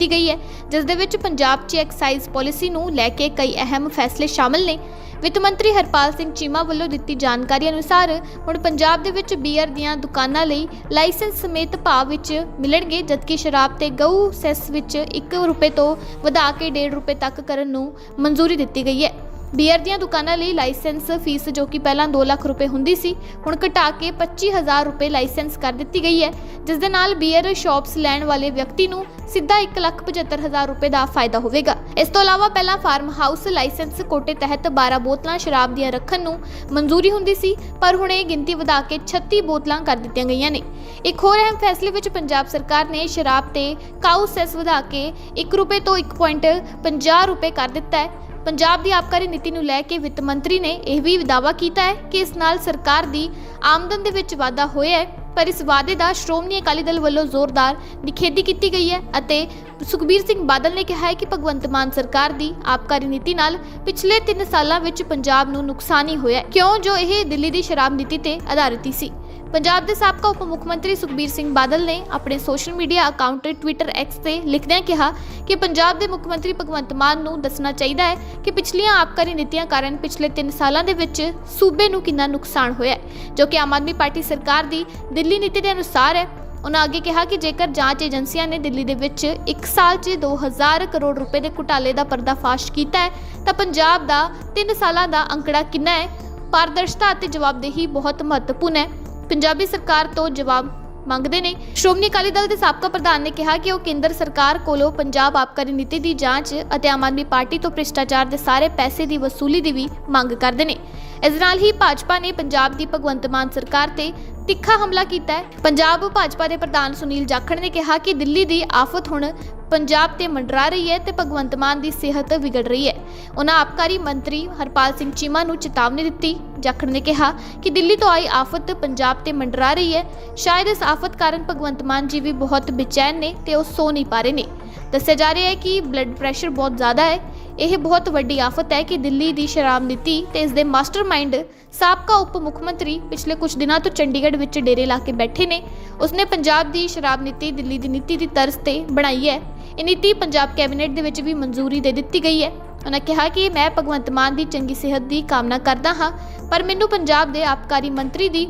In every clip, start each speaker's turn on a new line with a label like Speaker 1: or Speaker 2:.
Speaker 1: ਕੀਤੀ ਗਈ ਹੈ, ਜਿਸ ਦੇ ਵਿੱਚ ਪੰਜਾਬ 'ਚ ਐਕਸਾਈਜ਼ ਪਾਲਿਸੀ ਨੂੰ ਲੈ ਕੇ ਕਈ ਅਹਿਮ ਫੈਸਲੇ ਸ਼ਾਮਲ ਨੇ। ਵਿੱਤ ਮੰਤਰੀ ਹਰਪਾਲ ਸਿੰਘ ਚੀਮਾ ਵੱਲੋਂ ਦਿੱਤੀ ਜਾਣਕਾਰੀ ਅਨੁਸਾਰ ਹੁਣ ਪੰਜਾਬ ਦੇ ਵਿੱਚ ਬੀਅਰ ਦੀਆਂ ਦੁਕਾਨਾਂ ਲਈ ਲਾਇਸੈਂਸ ਸਮੇਤ ਭਾਅ ਵਿੱਚ ਮਿਲਣਗੇ, ਜਦਕਿ ਸ਼ਰਾਬ ਤੇ ਗਊ ਸੈਸ ਵਿੱਚ 1 ਰੁਪਏ ਤੋਂ ਵਧਾ ਕੇ 1.5 ਰੁਪਏ ਤੱਕ ਕਰਨ ਨੂੰ ਮਨਜ਼ੂਰੀ ਦਿੱਤੀ ਗਈ ਹੈ। ਬੀਅਰ ਦੀਆਂ ਦੁਕਾਨਾਂ ਲਈ ਲਾਇਸੈਂਸ ਫੀਸ ਜੋ ਕਿ ਪਹਿਲਾਂ 2 ਲੱਖ ਰੁਪਏ ਹੁੰਦੀ ਸੀ, ਹੁਣ ਘਟਾ ਕੇ 25000 ਰੁਪਏ ਲਾਇਸੈਂਸ ਕਰ ਦਿੱਤੀ ਗਈ ਹੈ, ਜਿਸ ਦੇ ਨਾਲ ਬੀਅਰ ਸ਼ਾਪਸ ਲੈਣ ਵਾਲੇ ਵਿਅਕਤੀ ਨੂੰ ਸਿੱਧਾ 175000 ਰੁਪਏ ਦਾ ਫਾਇਦਾ ਹੋਵੇਗਾ। ਇਸ ਤੋਂ ਇਲਾਵਾ ਪਹਿਲਾਂ ਫਾਰਮ ਹਾਊਸ ਲਾਇਸੈਂਸ ਕੋਟੇ ਤਹਿਤ 12 ਬੋਤਲਾਂ ਸ਼ਰਾਬ ਦੀਆਂ ਰੱਖਣ ਨੂੰ ਮਨਜ਼ੂਰੀ ਹੁੰਦੀ ਸੀ, ਪਰ ਹੁਣ ਇਹ ਗਿਣਤੀ ਵਧਾ ਕੇ 36 ਬੋਤਲਾਂ ਕਰ ਦਿੱਤੀਆਂ ਗਈਆਂ ਨੇ। ਇੱਕ ਹੋਰ ਅਹਿਮ ਫੈਸਲੇ ਵਿੱਚ ਪੰਜਾਬ ਸਰਕਾਰ ਨੇ ਸ਼ਰਾਬ ਤੇ ਕਾਊ ਸੈਸ ਵਧਾ ਕੇ 1 ਰੁਪਏ ਤੋਂ 1.50 ਰੁਪਏ ਕਰ ਦਿੱਤਾ ਹੈ। ਪੰਜਾਬ ਦੀ ਆਬਕਾਰੀ ਨੀਤੀ ਨੂੰ ਲੈ ਕੇ ਵਿੱਤ ਮੰਤਰੀ ਨੇ ਇਹ ਵੀ ਦਾਅਵਾ ਕੀਤਾ ਹੈ ਕਿ ਇਸ ਨਾਲ ਸਰਕਾਰ ਦੀ ਆਮਦਨ ਦੇ ਵਿੱਚ ਵਾਧਾ ਹੋਇਆ ਹੈ, ਪਰ ਇਸ ਵਾਅਦੇ ਦਾ ਸ਼੍ਰੋਮਣੀ ਅਕਾਲੀ ਦਲ ਵੱਲੋਂ ਜ਼ੋਰਦਾਰ ਨਿਖੇਧੀ ਕੀਤੀ ਗਈ ਹੈ ਅਤੇ ਸੁਖਬੀਰ ਸਿੰਘ ਬਾਦਲ ਨੇ ਕਿਹਾ ਹੈ ਕਿ ਭਗਵੰਤ ਮਾਨ ਸਰਕਾਰ ਦੀ ਆਬਕਾਰੀ ਨੀਤੀ ਨਾਲ ਪਿਛਲੇ 3 ਸਾਲਾਂ ਵਿੱਚ ਪੰਜਾਬ ਨੂੰ ਨੁਕਸਾਨ ਹੀ। ਹੋਇਆ ਕਿਉਂ? ਜੋ ਇਹ ਦਿੱਲੀ ਦੀ ਸ਼ਰਾਬ ਨੀਤੀ ਤੇ ਆਧਾਰਿਤ ਸੀ। ਪੰਜਾਬ ਦੇ ਸਾਬਕਾ ਉਪ ਮੁੱਖ ਮੰਤਰੀ ਸੁਖਬੀਰ ਸਿੰਘ ਬਾਦਲ ਨੇ ਆਪਣੇ social media account Twitter X ਤੇ ਲਿਖਦਿਆਂ ਕਿਹਾ ਕਿ ਪੰਜਾਬ ਦੇ ਮੁੱਖ ਮੰਤਰੀ ਭਗਵੰਤ ਮਾਨ ਨੂੰ ਦੱਸਣਾ ਚਾਹੀਦਾ ਹੈ ਕਿ ਪਿਛਲੀਆਂ ਆਬਕਾਰੀ ਨੀਤੀਆਂ ਕਾਰਨ ਪਿਛਲੇ 3 ਸਾਲਾਂ ਦੇ ਵਿੱਚ ਸੂਬੇ ਨੂੰ ਕਿੰਨਾ ਨੁਕਸਾਨ ਹੋਇਆ ਹੈ, ਜੋ ਕਿ ਆਮ ਆਦਮੀ ਪਾਰਟੀ ਸਰਕਾਰ ਦੀ ਦਿੱਲੀ ਨੀਤੀ ਦੇ ਅਨੁਸਾਰ ਹੈ। ਉਹਨਾਂ ਅੱਗੇ ਕਿਹਾ ਕਿ ਜੇਕਰ ਜਾਂਚ ਏਜੰਸੀਆਂ ਨੇ ਦਿੱਲੀ ਦੇ ਵਿੱਚ 1 ਸਾਲ 'ਚ 2000 ਕਰੋੜ ਰੁਪਏ ਦੇ ਘੁਟਾਲੇ ਦਾ ਪਰਦਾਫਾਸ਼ ਕੀਤਾ ਹੈ, ਤਾਂ ਪੰਜਾਬ ਦਾ 3 ਸਾਲਾਂ ਦਾ ਅੰਕੜਾ ਕਿੰਨਾ ਹੈ? ਪਾਰਦਰਸ਼ਤਾ ਅਤੇ ਜਵਾਬਦੇਹੀ ਬਹੁਤ ਮਹੱਤਵਪੂਰਨ ਹੈ। ਪੰਜਾਬੀ ਸਰਕਾਰ ਤੋਂ ਜਵਾਬ ਮੰਗਦੇ ਨੇ। ਸ਼੍ਰੋਮਣੀ ਅਕਾਲੀ ਦਲ ਦੇ ਸਾਬਕਾ ਪ੍ਰਧਾਨ ਨੇ ਕਿਹਾ ਕਿ ਉਹ ਕੇਂਦਰ ਸਰਕਾਰ ਕੋਲੋਂ ਪੰਜਾਬ ਆਬਕਾਰੀ ਨੀਤੀ ਦੀ ਜਾਂਚ ਅਤੇ ਆਮ ਆਦਮੀ ਪਾਰਟੀ ਤੋਂ ਭ੍ਰਿਸ਼ਟਾਚਾਰ ਦੇ ਸਾਰੇ ਪੈਸੇ ਦੀ ਵਸੂਲੀ ਦੀ ਵੀ ਮੰਗ ਕਰਦੇ ਨੇ। ਇਸ ਨਾਲ ਹੀ ਭਾਜਪਾ ਨੇ ਪੰਜਾਬ ਦੀ ਭਗਵੰਤ ਮਾਨ ਸਰਕਾਰ ਤੇ ਤਿੱਖਾ ਹਮਲਾ ਕੀਤਾ ਹੈ। ਪੰਜਾਬ ਭਾਜਪਾ ਦੇ ਪ੍ਰਧਾਨ ਸੁਨੀਲ ਜਾਖੜ ਨੇ ਕਿਹਾ ਕਿ ਦਿੱਲੀ ਦੀ ਆਫਤ ਹੁਣ ਪੰਜਾਬ ਤੇ ਮੰਡਰਾ ਰਹੀ ਹੈ ਤੇ ਭਗਵੰਤ ਮਾਨ ਦੀ ਸਿਹਤ ਵਿਗੜ ਰਹੀ ਹੈ। ਉਹਨਾਂ ਆਬਕਾਰੀ ਮੰਤਰੀ ਹਰਪਾਲ ਸਿੰਘ ਚੀਮਾ ਨੂੰ ਚੇਤਾਵਨੀ ਦਿੱਤੀ। ਜਾਖੜ ਨੇ ਕਿਹਾ ਕਿ ਦਿੱਲੀ ਤੋਂ ਆਈ ਆਫਤ ਪੰਜਾਬ ਤੇ ਮੰਡਰਾ ਰਹੀ ਹੈ। ਸ਼ਾਇਦ ਇਸ ਆਫਤ ਕਾਰਨ ਭਗਵੰਤ ਮਾਨ ਜੀ ਵੀ ਬਹੁਤ ਬੇਚੈਨ ਨੇ ਤੇ ਉਹ ਸੋ ਨਹੀਂ ਪਾ ਰਹੇ ਨੇ। ਦੱਸਿਆ ਜਾ ਰਿਹਾ ਹੈ ਕਿ ਬਲੱਡ ਪ੍ਰੈਸ਼ਰ ਬਹੁਤ ਜ਼ਿਆਦਾ ਹੈ। ਇਹ ਬਹੁਤ ਵੱਡੀ ਆਫਤ ਹੈ ਕਿ ਦਿੱਲੀ ਦੀ ਸ਼ਰਾਬ ਨੀਤੀ ਤੇ ਇਸ ਦੇ ਮਾਸਟਰਮਾਈਂਡ ਸਾਬਕਾ ਉਪ ਮੁੱਖ ਮੰਤਰੀ ਪਿਛਲੇ ਕੁਝ ਦਿਨਾਂ ਤੋਂ ਚੰਡੀਗੜ੍ਹ ਵਿੱਚ ਡੇਰੇ ਲਾ ਕੇ ਬੈਠੇ ਨੇ। ਉਸਨੇ ਪੰਜਾਬ ਦੀ ਸ਼ਰਾਬ ਨੀਤੀ, ਦਿੱਲੀ ਦੀ ਨੀਤੀ ਦੀ ਤਰਜ਼ ਤੇ ਬਣਾਈ ਹੈ। ਇਹ ਨੀਤੀ ਪੰਜਾਬ ਕੈਬਨਿਟ ਦੇ ਵਿੱਚ ਵੀ ਮਨਜ਼ੂਰੀ ਦੇ ਦਿੱਤੀ ਗਈ ਹੈ। ਉਹਨਾਂ ਕਿਹਾ ਕਿ ਮੈਂ ਭਗਵੰਤ ਮਾਨ ਦੀ ਚੰਗੀ ਸਿਹਤ ਦੀ ਕਾਮਨਾ ਕਰਦਾ ਹਾਂ, ਪਰ ਮੈਨੂੰ ਪੰਜਾਬ ਦੇ ਆਬਕਾਰੀ ਮੰਤਰੀ ਦੀ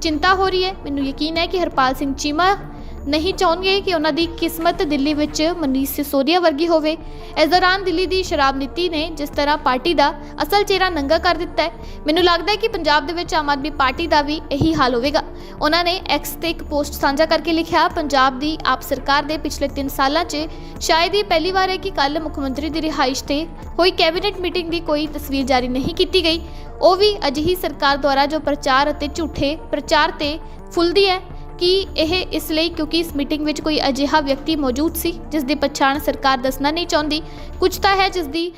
Speaker 1: ਚਿੰਤਾ ਹੋ ਰਹੀ ਹੈ। ਮੈਨੂੰ ਯਕੀਨ ਹੈ ਕਿ ਹਰਪਾਲ ਸਿੰਘ ਚੀਮਾ ਨਹੀਂ ਚਾਹੁੰਗੇ ਕਿ ਉਹਨਾਂ ਦੀ ਕਿਸਮਤ ਦਿੱਲੀ ਵਿੱਚ ਮਨੀਸ਼ ਸਿਸੋਦੀਆ ਵਰਗੀ ਹੋਵੇ। ਇਸ ਦੌਰਾਨ ਦਿੱਲੀ ਦੀ ਸ਼ਰਾਬ ਨੀਤੀ ਨੇ ਜਿਸ ਤਰ੍ਹਾਂ ਪਾਰਟੀ ਦਾ ਅਸਲ ਚਿਹਰਾ ਨੰਗਾ ਕਰ ਦਿੱਤਾ ਹੈ, ਮੈਨੂੰ ਲੱਗਦਾ ਹੈ ਕਿ ਪੰਜਾਬ ਦੇ ਵਿੱਚ ਆਮ ਆਦਮੀ ਪਾਰਟੀ ਦਾ ਵੀ ਇਹੀ ਹਾਲ ਹੋਵੇਗਾ। ਉਹਨਾਂ ਨੇ ਐਕਸ ਤੇ ਇੱਕ ਪੋਸਟ ਸਾਂਝਾ ਕਰਕੇ ਲਿਖਿਆ, ਪੰਜਾਬ ਦੀ ਆਪ ਸਰਕਾਰ ਦੇ ਪਿਛਲੇ 3 ਸਾਲਾਂ 'ਚ ਸ਼ਾਇਦ ਇਹ ਪਹਿਲੀ ਵਾਰ ਹੈ ਕਿ ਕੱਲ ਮੁੱਖ ਮੰਤਰੀ ਦੀ ਰਿਹਾਇਸ਼ ਤੇ ਹੋਈ ਕੈਬਨਿਟ ਮੀਟਿੰਗ ਦੀ ਕੋਈ ਤਸਵੀਰ ਜਾਰੀ ਨਹੀਂ ਕੀਤੀ ਗਈ। ਉਹ ਵੀ ਅਜਿਹੀ ਸਰਕਾਰ ਦੁਆਰਾ ਜੋ ਪ੍ਰਚਾਰ ਅਤੇ ਝੂਠੇ ਪ੍ਰਚਾਰ ਤੇ ਫੁੱਲਦੀ ਹੈ ਕਿ ਇਹ ਇਸ ਲਈ ਕਿਉਂਕਿ ਇਸ ਮੀਟਿੰਗ ਵਿੱਚ ਕੋਈ ਅਜਿਹਾ ਵਿਅਕਤੀ ਮੌਜੂਦ ਸੀ ਜਿਸ ਦੀ ਪਛਾਣ ਸਰਕਾਰ ਦੱਸਣਾ ਨਹੀਂ ਚਾਹੁੰਦੀ। ਕੁਝ ਤਾਂ ਹੈ ਜਿਸ ਦੀ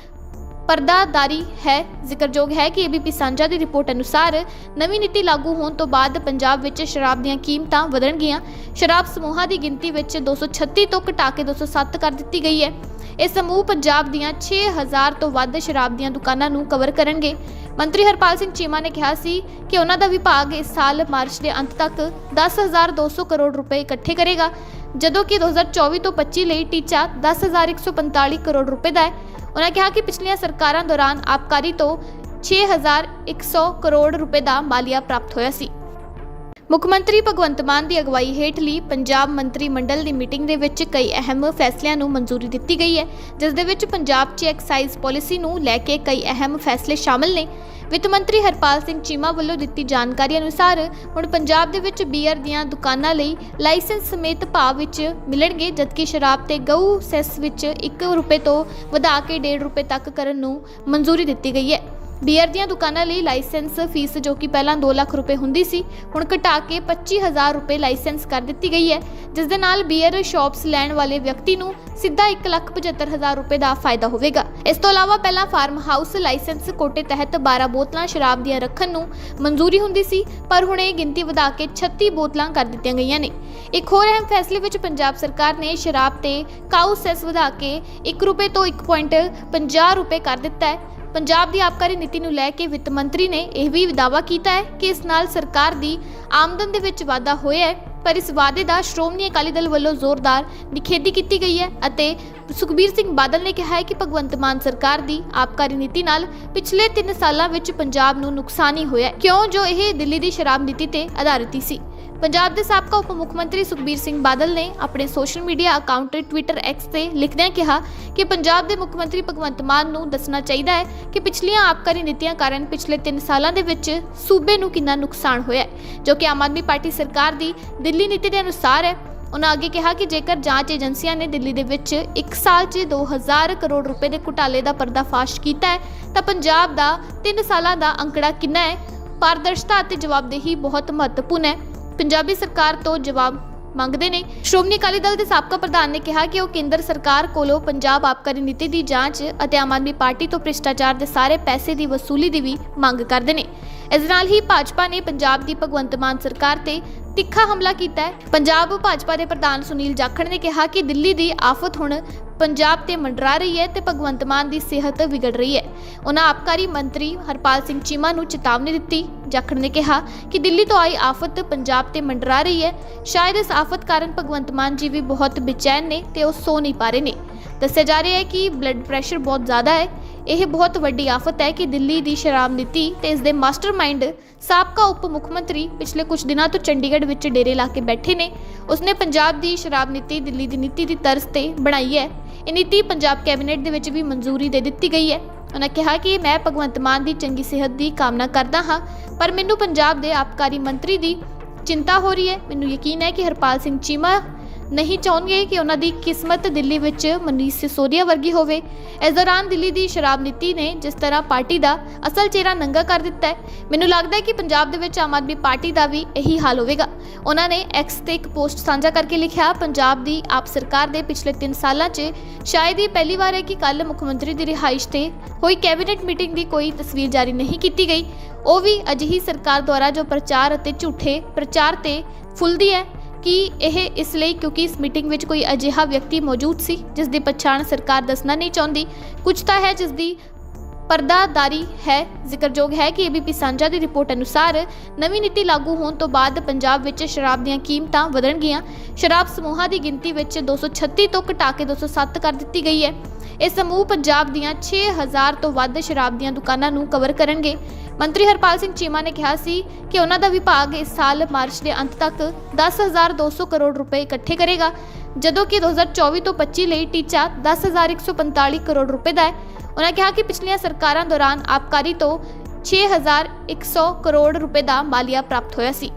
Speaker 1: ਪਰਦਾਦਾਰੀ ਹੈ, ਜ਼ਿਕਰਯੋਗ ਹੈ ਕਿ ਏਬੀਪੀ ਸਾਂਝਾ ਦੀ ਰਿਪੋਰਟ ਅਨੁਸਾਰ ਨਵੀਂ ਨੀਤੀ ਲਾਗੂ ਹੋਣ ਤੋਂ ਬਾਅਦ ਪੰਜਾਬ ਵਿੱਚ ਸ਼ਰਾਬ ਦੀਆਂ ਕੀਮਤਾਂ ਵਧਣਗੀਆਂ। ਸ਼ਰਾਬ ਸਮੂਹਾਂ ਦੀ ਗਿਣਤੀ ਵਿੱਚ 236 ਤੋਂ ਘਟਾ ਕੇ 207 ਕਰ ਦਿੱਤੀ ਗਈ ਹੈ। ਇਹ ਸਮੂਹ ਪੰਜਾਬ ਦੀਆਂ 6000 ਤੋਂ ਵੱਧ ਸ਼ਰਾਬ ਦੀਆਂ ਦੁਕਾਨਾਂ ਨੂੰ ਕਵਰ ਕਰਨਗੇ। ਮੰਤਰੀ ਹਰਪਾਲ ਸਿੰਘ ਚੀਮਾ ਨੇ ਕਿਹਾ ਸੀ ਕਿ ਉਹਨਾਂ ਦਾ ਵਿਭਾਗ ਇਸ ਸਾਲ ਮਾਰਚ ਦੇ ਅੰਤ ਤੱਕ 10200 ਕਰੋੜ ਰੁਪਏ ਇਕੱਠੇ ਕਰੇਗਾ, ਜਦੋਂ ਕਿ 2024 ਤੋਂ 25 ਲਈ ਟੀਚਾ 10145 ਕਰੋੜ ਰੁਪਏ ਦਾ ਹੈ। ਉਹਨਾਂ ਕਿਹਾ ਕਿ ਪਿਛਲੀਆਂ ਸਰਕਾਰਾਂ ਦੌਰਾਨ ਆਬਕਾਰੀ ਤੋਂ 6100 ਕਰੋੜ ਰੁਪਏ ਦਾ ਮਾਲੀਆ ਪ੍ਰਾਪਤ ਹੋਇਆ ਸੀ। ਮੁੱਖ ਮੰਤਰੀ ਭਗਵੰਤ ਮਾਨ ਦੀ ਅਗਵਾਈ ਹੇਠਲੀ ਪੰਜਾਬ ਮੰਤਰੀ ਮੰਡਲ ਦੀ ਮੀਟਿੰਗ ਦੇ ਵਿੱਚ ਕਈ ਅਹਿਮ ਫੈਸਲਿਆਂ ਨੂੰ ਮਨਜ਼ੂਰੀ ਦਿੱਤੀ ਗਈ ਹੈ, ਜਿਸ ਦੇ ਵਿੱਚ ਪੰਜਾਬ 'ਚ ਐਕਸਾਈਜ਼ ਪਾਲਿਸੀ ਨੂੰ ਲੈ ਕੇ ਕਈ ਅਹਿਮ ਫੈਸਲੇ ਸ਼ਾਮਲ ਨੇ। ਵਿੱਤ ਮੰਤਰੀ ਹਰਪਾਲ ਸਿੰਘ ਚੀਮਾ ਵੱਲੋਂ ਦਿੱਤੀ ਜਾਣਕਾਰੀ ਅਨੁਸਾਰ ਹੁਣ ਪੰਜਾਬ ਦੇ ਵਿੱਚ ਬੀਅਰ ਦੀਆਂ ਦੁਕਾਨਾਂ ਲਈ ਲਾਇਸੈਂਸ ਸਮੇਤ ਭਾਅ ਵਿੱਚ ਮਿਲਣਗੇ, ਜਦਕਿ ਸ਼ਰਾਬ ਤੇ ਗਊ ਸੈਸ ਵਿੱਚ 1 ਰੁਪਏ ਤੋਂ ਵਧਾ ਕੇ 1.5 ਰੁਪਏ ਤੱਕ ਕਰਨ ਨੂੰ ਮਨਜ਼ੂਰੀ ਦਿੱਤੀ ਗਈ ਹੈ। ਬੀਅਰ ਦੀਆਂ ਦੁਕਾਨਾਂ ਲਈ ਲਾਇਸੈਂਸ ਫੀਸ ਜੋ ਕਿ ਪਹਿਲਾਂ 2 ਲੱਖ ਰੁਪਏ ਹੁੰਦੀ ਸੀ, ਹੁਣ ਘਟਾ ਕੇ 25000 ਰੁਪਏ ਲਾਇਸੈਂਸ ਕਰ ਦਿੱਤੀ ਗਈ ਹੈ, ਜਿਸ ਦੇ ਨਾਲ ਬੀਅਰ ਸ਼ਾਪਸ ਲੈਣ ਵਾਲੇ ਵਿਅਕਤੀ ਨੂੰ ਸਿੱਧਾ 175000 ਰੁਪਏ ਦਾ ਫਾਇਦਾ ਹੋਵੇਗਾ। ਇਸ ਤੋਂ ਇਲਾਵਾ ਪਹਿਲਾਂ ਫਾਰਮ ਹਾਊਸ ਲਾਇਸੈਂਸ ਕੋਟੇ ਤਹਿਤ 12 ਬੋਤਲਾਂ ਸ਼ਰਾਬ ਦੀਆਂ ਰੱਖਣ ਨੂੰ ਮਨਜ਼ੂਰੀ ਹੁੰਦੀ ਸੀ, ਪਰ ਹੁਣ ਇਹ ਗਿਣਤੀ ਵਧਾ ਕੇ 36 ਬੋਤਲਾਂ ਕਰ ਦਿੱਤੀਆਂ ਗਈਆਂ ਨੇ। ਇੱਕ ਹੋਰ ਅਹਿਮ ਫੈਸਲੇ ਵਿੱਚ ਪੰਜਾਬ ਸਰਕਾਰ ਨੇ ਸ਼ਰਾਬ ਤੇ ਕਾਊ ਸੈਸ ਵਧਾ ਕੇ 1 ਰੁਪਏ ਤੋਂ 1.50 ਰੁਪਏ ਕਰ ਦਿੱਤਾ ਹੈ। ਪੰਜਾਬ ਦੀ ਆਬਕਾਰੀ ਨੀਤੀ ਨੂੰ ਲੈ ਕੇ ਵਿੱਤ ਮੰਤਰੀ ਨੇ ਇਹ ਵੀ ਦਾਅਵਾ ਕੀਤਾ ਹੈ ਕਿ ਇਸ ਨਾਲ ਸਰਕਾਰ ਦੀ ਆਮਦਨ ਦੇ ਵਿੱਚ ਵਾਧਾ ਹੋਇਆ ਹੈ, ਪਰ ਇਸ ਵਾਅਦੇ ਦਾ ਸ਼੍ਰੋਮਣੀ ਅਕਾਲੀ ਦਲ ਵੱਲੋਂ ਜ਼ੋਰਦਾਰ ਨਿਖੇਧੀ ਕੀਤੀ ਗਈ ਹੈ ਅਤੇ ਸੁਖਬੀਰ ਸਿੰਘ ਬਾਦਲ ਨੇ ਕਿਹਾ ਹੈ ਕਿ ਭਗਵੰਤ ਮਾਨ ਸਰਕਾਰ ਦੀ ਆਪਕਾਰੀ ਨੀਤੀ ਨਾਲ ਪਿਛਲੇ 3 ਸਾਲਾਂ ਵਿੱਚ ਪੰਜਾਬ ਨੂੰ ਨੁਕਸਾਨ ਹੀ। ਹੋਇਆ ਕਿਉਂ? ਜੋ ਇਹ ਦਿੱਲੀ ਦੀ ਸ਼ਰਾਬ ਨੀਤੀ ਤੇ ਆਧਾਰਿਤ ਹੀ ਸੀ। ਪੰਜਾਬ ਦੇ ਸਾਬਕਾ ਉਪ ਮੁੱਖ ਮੰਤਰੀ ਸੁਖਬੀਰ ਸਿੰਘ ਬਾਦਲ ਨੇ ਆਪਣੇ social media account Twitter X ਤੇ ਲਿਖਦਿਆਂ ਕਿਹਾ ਕਿ ਪੰਜਾਬ ਦੇ ਮੁੱਖ ਮੰਤਰੀ ਭਗਵੰਤ ਮਾਨ ਨੂੰ ਦੱਸਣਾ ਚਾਹੀਦਾ ਹੈ ਕਿ ਪਿਛਲੀਆਂ ਆਪਕਾਰੀ ਨੀਤੀਆਂ ਕਾਰਨ ਪਿਛਲੇ 3 ਸਾਲਾਂ ਦੇ ਵਿੱਚ ਸੂਬੇ ਨੂੰ ਕਿੰਨਾ ਨੁਕਸਾਨ ਹੋਇਆ ਹੈ, ਜੋ ਕਿ ਆਮ ਆਦਮੀ ਪਾਰਟੀ ਸਰਕਾਰ ਦੀ ਦਿੱਲੀ ਨੀਤੀ ਦੇ ਅਨੁਸਾਰ ਹੈ। ਉਹਨਾਂ ਅੱਗੇ ਕਿਹਾ ਕਿ ਜੇਕਰ ਜਾਂਚ ਏਜੰਸੀਆਂ ਨੇ ਦਿੱਲੀ ਦੇ ਵਿੱਚ 1 ਸਾਲ 'ਚ 2000 ਕਰੋੜ ਰੁਪਏ ਦੇ ਘੁਟਾਲੇ ਦਾ ਪਰਦਾਫਾਸ਼ ਕੀਤਾ ਹੈ, ਤਾਂ ਪੰਜਾਬ ਦਾ 3 ਸਾਲਾਂ ਦਾ ਅੰਕੜਾ ਕਿੰਨਾ ਹੈ? ਪਾਰਦਰਸ਼ਤਾ ਅਤੇ ਜਵਾਬਦੇਹੀ ਬਹੁਤ ਮਹੱਤਵਪੂਰਨ ਹੈ। ਪੰਜਾਬੀ ਸਰਕਾਰ ਤੋਂ ਜਵਾਬ ਮੰਗਦੇ ਨੇ। ਸ਼੍ਰੋਮਣੀ ਅਕਾਲੀ ਦਲ ਦੇ ਸਾਬਕਾ ਪ੍ਰਧਾਨ ਨੇ ਕਿਹਾ ਕਿ ਉਹ ਕੇਂਦਰ ਸਰਕਾਰ ਕੋਲੋਂ ਪੰਜਾਬ ਆਪਕਾਰੀ ਨੀਤੀ ਦੀ ਜਾਂਚ ਅਤੇ ਆਮ ਆਦਮੀ ਪਾਰਟੀ ਤੋਂ ਭ੍ਰਿਸ਼ਟਾਚਾਰ ਦੇ ਸਾਰੇ ਪੈਸੇ ਦੀ ਵਸੂਲੀ ਦੀ ਵੀ ਮੰਗ ਕਰਦੇ ਨੇ। ਇਸ ਨਾਲ ਹੀ ਭਾਜਪਾ ਨੇ ਪੰਜਾਬ ਦੀ ਭਗਵੰਤ ਮਾਨ ਸਰਕਾਰ ਤੇ ਤਿੱਖਾ ਹਮਲਾ ਕੀਤਾ ਹੈ। ਪੰਜਾਬ ਭਾਜਪਾ ਦੇ ਪ੍ਰਧਾਨ ਸੁਨੀਲ ਜਾਖੜ ਨੇ ਕਿਹਾ ਕਿ ਦਿੱਲੀ ਦੀ ਆਫਤ ਹੁਣ ਪੰਜਾਬ ਤੇ ਮੰਡਰਾ ਰਹੀ ਹੈ ਤੇ ਭਗਵੰਤ ਮਾਨ ਦੀ ਸਿਹਤ ਵਿਗੜ ਰਹੀ ਹੈ। ਉਹਨਾਂ ਆਬਕਾਰੀ ਮੰਤਰੀ ਹਰਪਾਲ ਸਿੰਘ ਚੀਮਾ ਨੂੰ ਚੇਤਾਵਨੀ ਦਿੱਤੀ। ਜਾਖੜ ਨੇ ਕਿਹਾ ਕਿ ਦਿੱਲੀ ਤੋਂ ਆਈ ਆਫਤ ਪੰਜਾਬ ਤੇ ਮੰਡਰਾ ਰਹੀ ਹੈ। ਸ਼ਾਇਦ ਇਸ ਆਫਤ ਕਾਰਨ ਭਗਵੰਤ ਮਾਨ ਜੀ ਵੀ ਬਹੁਤ ਬੇਚੈਨ ਨੇ ਤੇ ਉਹ ਸੋ ਨਹੀਂ ਪਾ ਰਹੇ ਨੇ। ਦੱਸਿਆ ਜਾ ਰਿਹਾ ਹੈ ਕਿ ਬਲੱਡ ਪ੍ਰੈਸ਼ਰ ਬਹੁਤ ਜ਼ਿਆਦਾ ਹੈ। ਇਹ ਬਹੁਤ ਵੱਡੀ ਆਫਤ ਹੈ ਕਿ ਦਿੱਲੀ ਦੀ ਸ਼ਰਾਬ ਨੀਤੀ ਤੇ ਇਸ ਦੇ ਮਾਸਟਰਮਾਈਂਡ ਸਾਬਕਾ ਉਪ ਮੁੱਖ ਮੰਤਰੀ ਪਿਛਲੇ ਕੁਝ ਦਿਨਾਂ ਤੋਂ ਚੰਡੀਗੜ੍ਹ ਵਿੱਚ ਡੇਰੇ ਲਾ ਕੇ ਬੈਠੇ ਨੇ। ਉਸਨੇ ਪੰਜਾਬ ਦੀ ਸ਼ਰਾਬ ਨੀਤੀ, ਦਿੱਲੀ ਦੀ ਨੀਤੀ ਦੀ ਤਰਜ਼ ਤੇ ਬਣਾਈ ਹੈ। ਇਹ ਨੀਤੀ ਪੰਜਾਬ ਕੈਬਨਿਟ ਦੇ ਵਿੱਚ ਵੀ ਮਨਜ਼ੂਰੀ ਦੇ ਦਿੱਤੀ ਗਈ ਹੈ। ਉਹਨਾਂ ਕਿਹਾ ਕਿ ਮੈਂ ਭਗਵੰਤ ਮਾਨ ਦੀ ਚੰਗੀ ਸਿਹਤ ਦੀ ਕਾਮਨਾ ਕਰਦਾ ਹਾਂ, ਪਰ ਮੈਨੂੰ ਪੰਜਾਬ ਦੇ ਆਬਕਾਰੀ ਮੰਤਰੀ ਦੀ ਚਿੰਤਾ ਹੋ ਰਹੀ ਹੈ। ਮੈਨੂੰ ਯਕੀਨ ਹੈ ਕਿ ਹਰਪਾਲ ਸਿੰਘ ਚੀਮਾ ਨਹੀਂ ਚਾਹੁੰਗੇ ਕਿ ਉਹਨਾਂ ਦੀ ਕਿਸਮਤ ਦਿੱਲੀ ਵਿੱਚ ਮਨੀਸ਼ ਸਿਸੋਦੀਆ ਵਰਗੀ ਹੋਵੇ। ਇਸ ਦੌਰਾਨ ਦਿੱਲੀ ਦੀ ਸ਼ਰਾਬ ਨੀਤੀ ਨੇ ਜਿਸ ਤਰ੍ਹਾਂ ਪਾਰਟੀ ਦਾ ਅਸਲ ਚਿਹਰਾ ਨੰਗਾ ਕਰ ਦਿੱਤਾ ਹੈ, ਮੈਨੂੰ ਲੱਗਦਾ ਹੈ ਕਿ ਪੰਜਾਬ ਦੇ ਵਿੱਚ ਆਮ ਆਦਮੀ ਪਾਰਟੀ ਦਾ ਵੀ ਇਹੀ ਹਾਲ ਹੋਵੇਗਾ। ਉਹਨਾਂ ਨੇ ਐਕਸ ਤੇ ਇੱਕ ਪੋਸਟ ਸਾਂਝਾ ਕਰਕੇ ਲਿਖਿਆ, ਪੰਜਾਬ ਦੀ ਆਪ ਸਰਕਾਰ ਦੇ ਪਿਛਲੇ 3 ਸਾਲਾਂ 'ਚ ਸ਼ਾਇਦ ਇਹ ਪਹਿਲੀ ਵਾਰ ਹੈ ਕਿ ਕੱਲ ਮੁੱਖ ਮੰਤਰੀ ਦੀ ਰਿਹਾਇਸ਼ ਤੇ ਹੋਈ ਕੈਬਨਿਟ ਮੀਟਿੰਗ ਦੀ ਕੋਈ ਤਸਵੀਰ ਜਾਰੀ ਨਹੀਂ ਕੀਤੀ ਗਈ। ਉਹ ਵੀ ਅਜਿਹੀ ਸਰਕਾਰ ਦੁਆਰਾ ਜੋ ਪ੍ਰਚਾਰ ਅਤੇ ਝੂਠੇ ਪ੍ਰਚਾਰ ਤੇ ਫੁੱਲਦੀ ਹੈ ਕਿ ਇਹ ਇਸ ਲਈ ਕਿਉਂਕਿ ਇਸ ਮੀਟਿੰਗ ਵਿੱਚ ਕੋਈ ਅਜਿਹਾ ਵਿਅਕਤੀ ਮੌਜੂਦ ਸੀ, ਜਿਸ ਦੀ ਪਛਾਣ ਸਰਕਾਰ ਦੱਸਣਾ ਨਹੀਂ ਚਾਹੁੰਦੀ। ਕੁਝ ਤਾਂ ਹੈ ਜਿਸ ਦੀ ਪਰਦਾਦਾਰੀ ਹੈ, ਜ਼ਿਕਰਯੋਗ ਹੈ ਕਿ ਏਬੀਪੀ ਸਾਂਝਾ ਦੀ ਰਿਪੋਰਟ ਅਨੁਸਾਰ ਨਵੀਂ ਨੀਤੀ ਲਾਗੂ ਹੋਣ ਤੋਂ ਬਾਅਦ ਪੰਜਾਬ ਵਿੱਚ ਸ਼ਰਾਬ ਦੀਆਂ ਕੀਮਤਾਂ ਵਧਣਗੀਆਂ। ਸ਼ਰਾਬ ਸਮੂਹਾਂ ਦੀ ਗਿਣਤੀ ਵਿੱਚ 236 ਤੋਂ ਘਟਾ ਕੇ 207 ਕਰ ਦਿੱਤੀ ਗਈ ਹੈ। ਇਹ ਸਮੂਹ ਪੰਜਾਬ ਦੀਆਂ 6000 ਤੋਂ ਵੱਧ ਸ਼ਰਾਬ ਦੀਆਂ ਦੁਕਾਨਾਂ ਨੂੰ ਕਵਰ ਕਰਨਗੇ। ਮੰਤਰੀ ਹਰਪਾਲ ਸਿੰਘ ਚੀਮਾ ਨੇ ਕਿਹਾ ਸੀ ਕਿ ਉਹਨਾਂ ਦਾ ਵਿਭਾਗ ਇਸ ਸਾਲ ਮਾਰਚ ਦੇ ਅੰਤ ਤੱਕ 10200 ਕਰੋੜ ਰੁਪਏ ਇਕੱਠੇ ਕਰੇਗਾ, ਜਦੋਂ ਕਿ 2024 ਤੋਂ 25 ਲਈ ਟੀਚਾ 10145 ਕਰੋੜ ਰੁਪਏ ਦਾ ਹੈ। ਉਹਨਾਂ ਕਿਹਾ ਕਿ ਪਿਛਲੀਆਂ ਸਰਕਾਰਾਂ ਦੌਰਾਨ ਆਬਕਾਰੀ ਤੋਂ 6100 ਕਰੋੜ ਰੁਪਏ ਦਾ ਮਾਲੀਆ ਪ੍ਰਾਪਤ ਹੋਇਆ ਸੀ।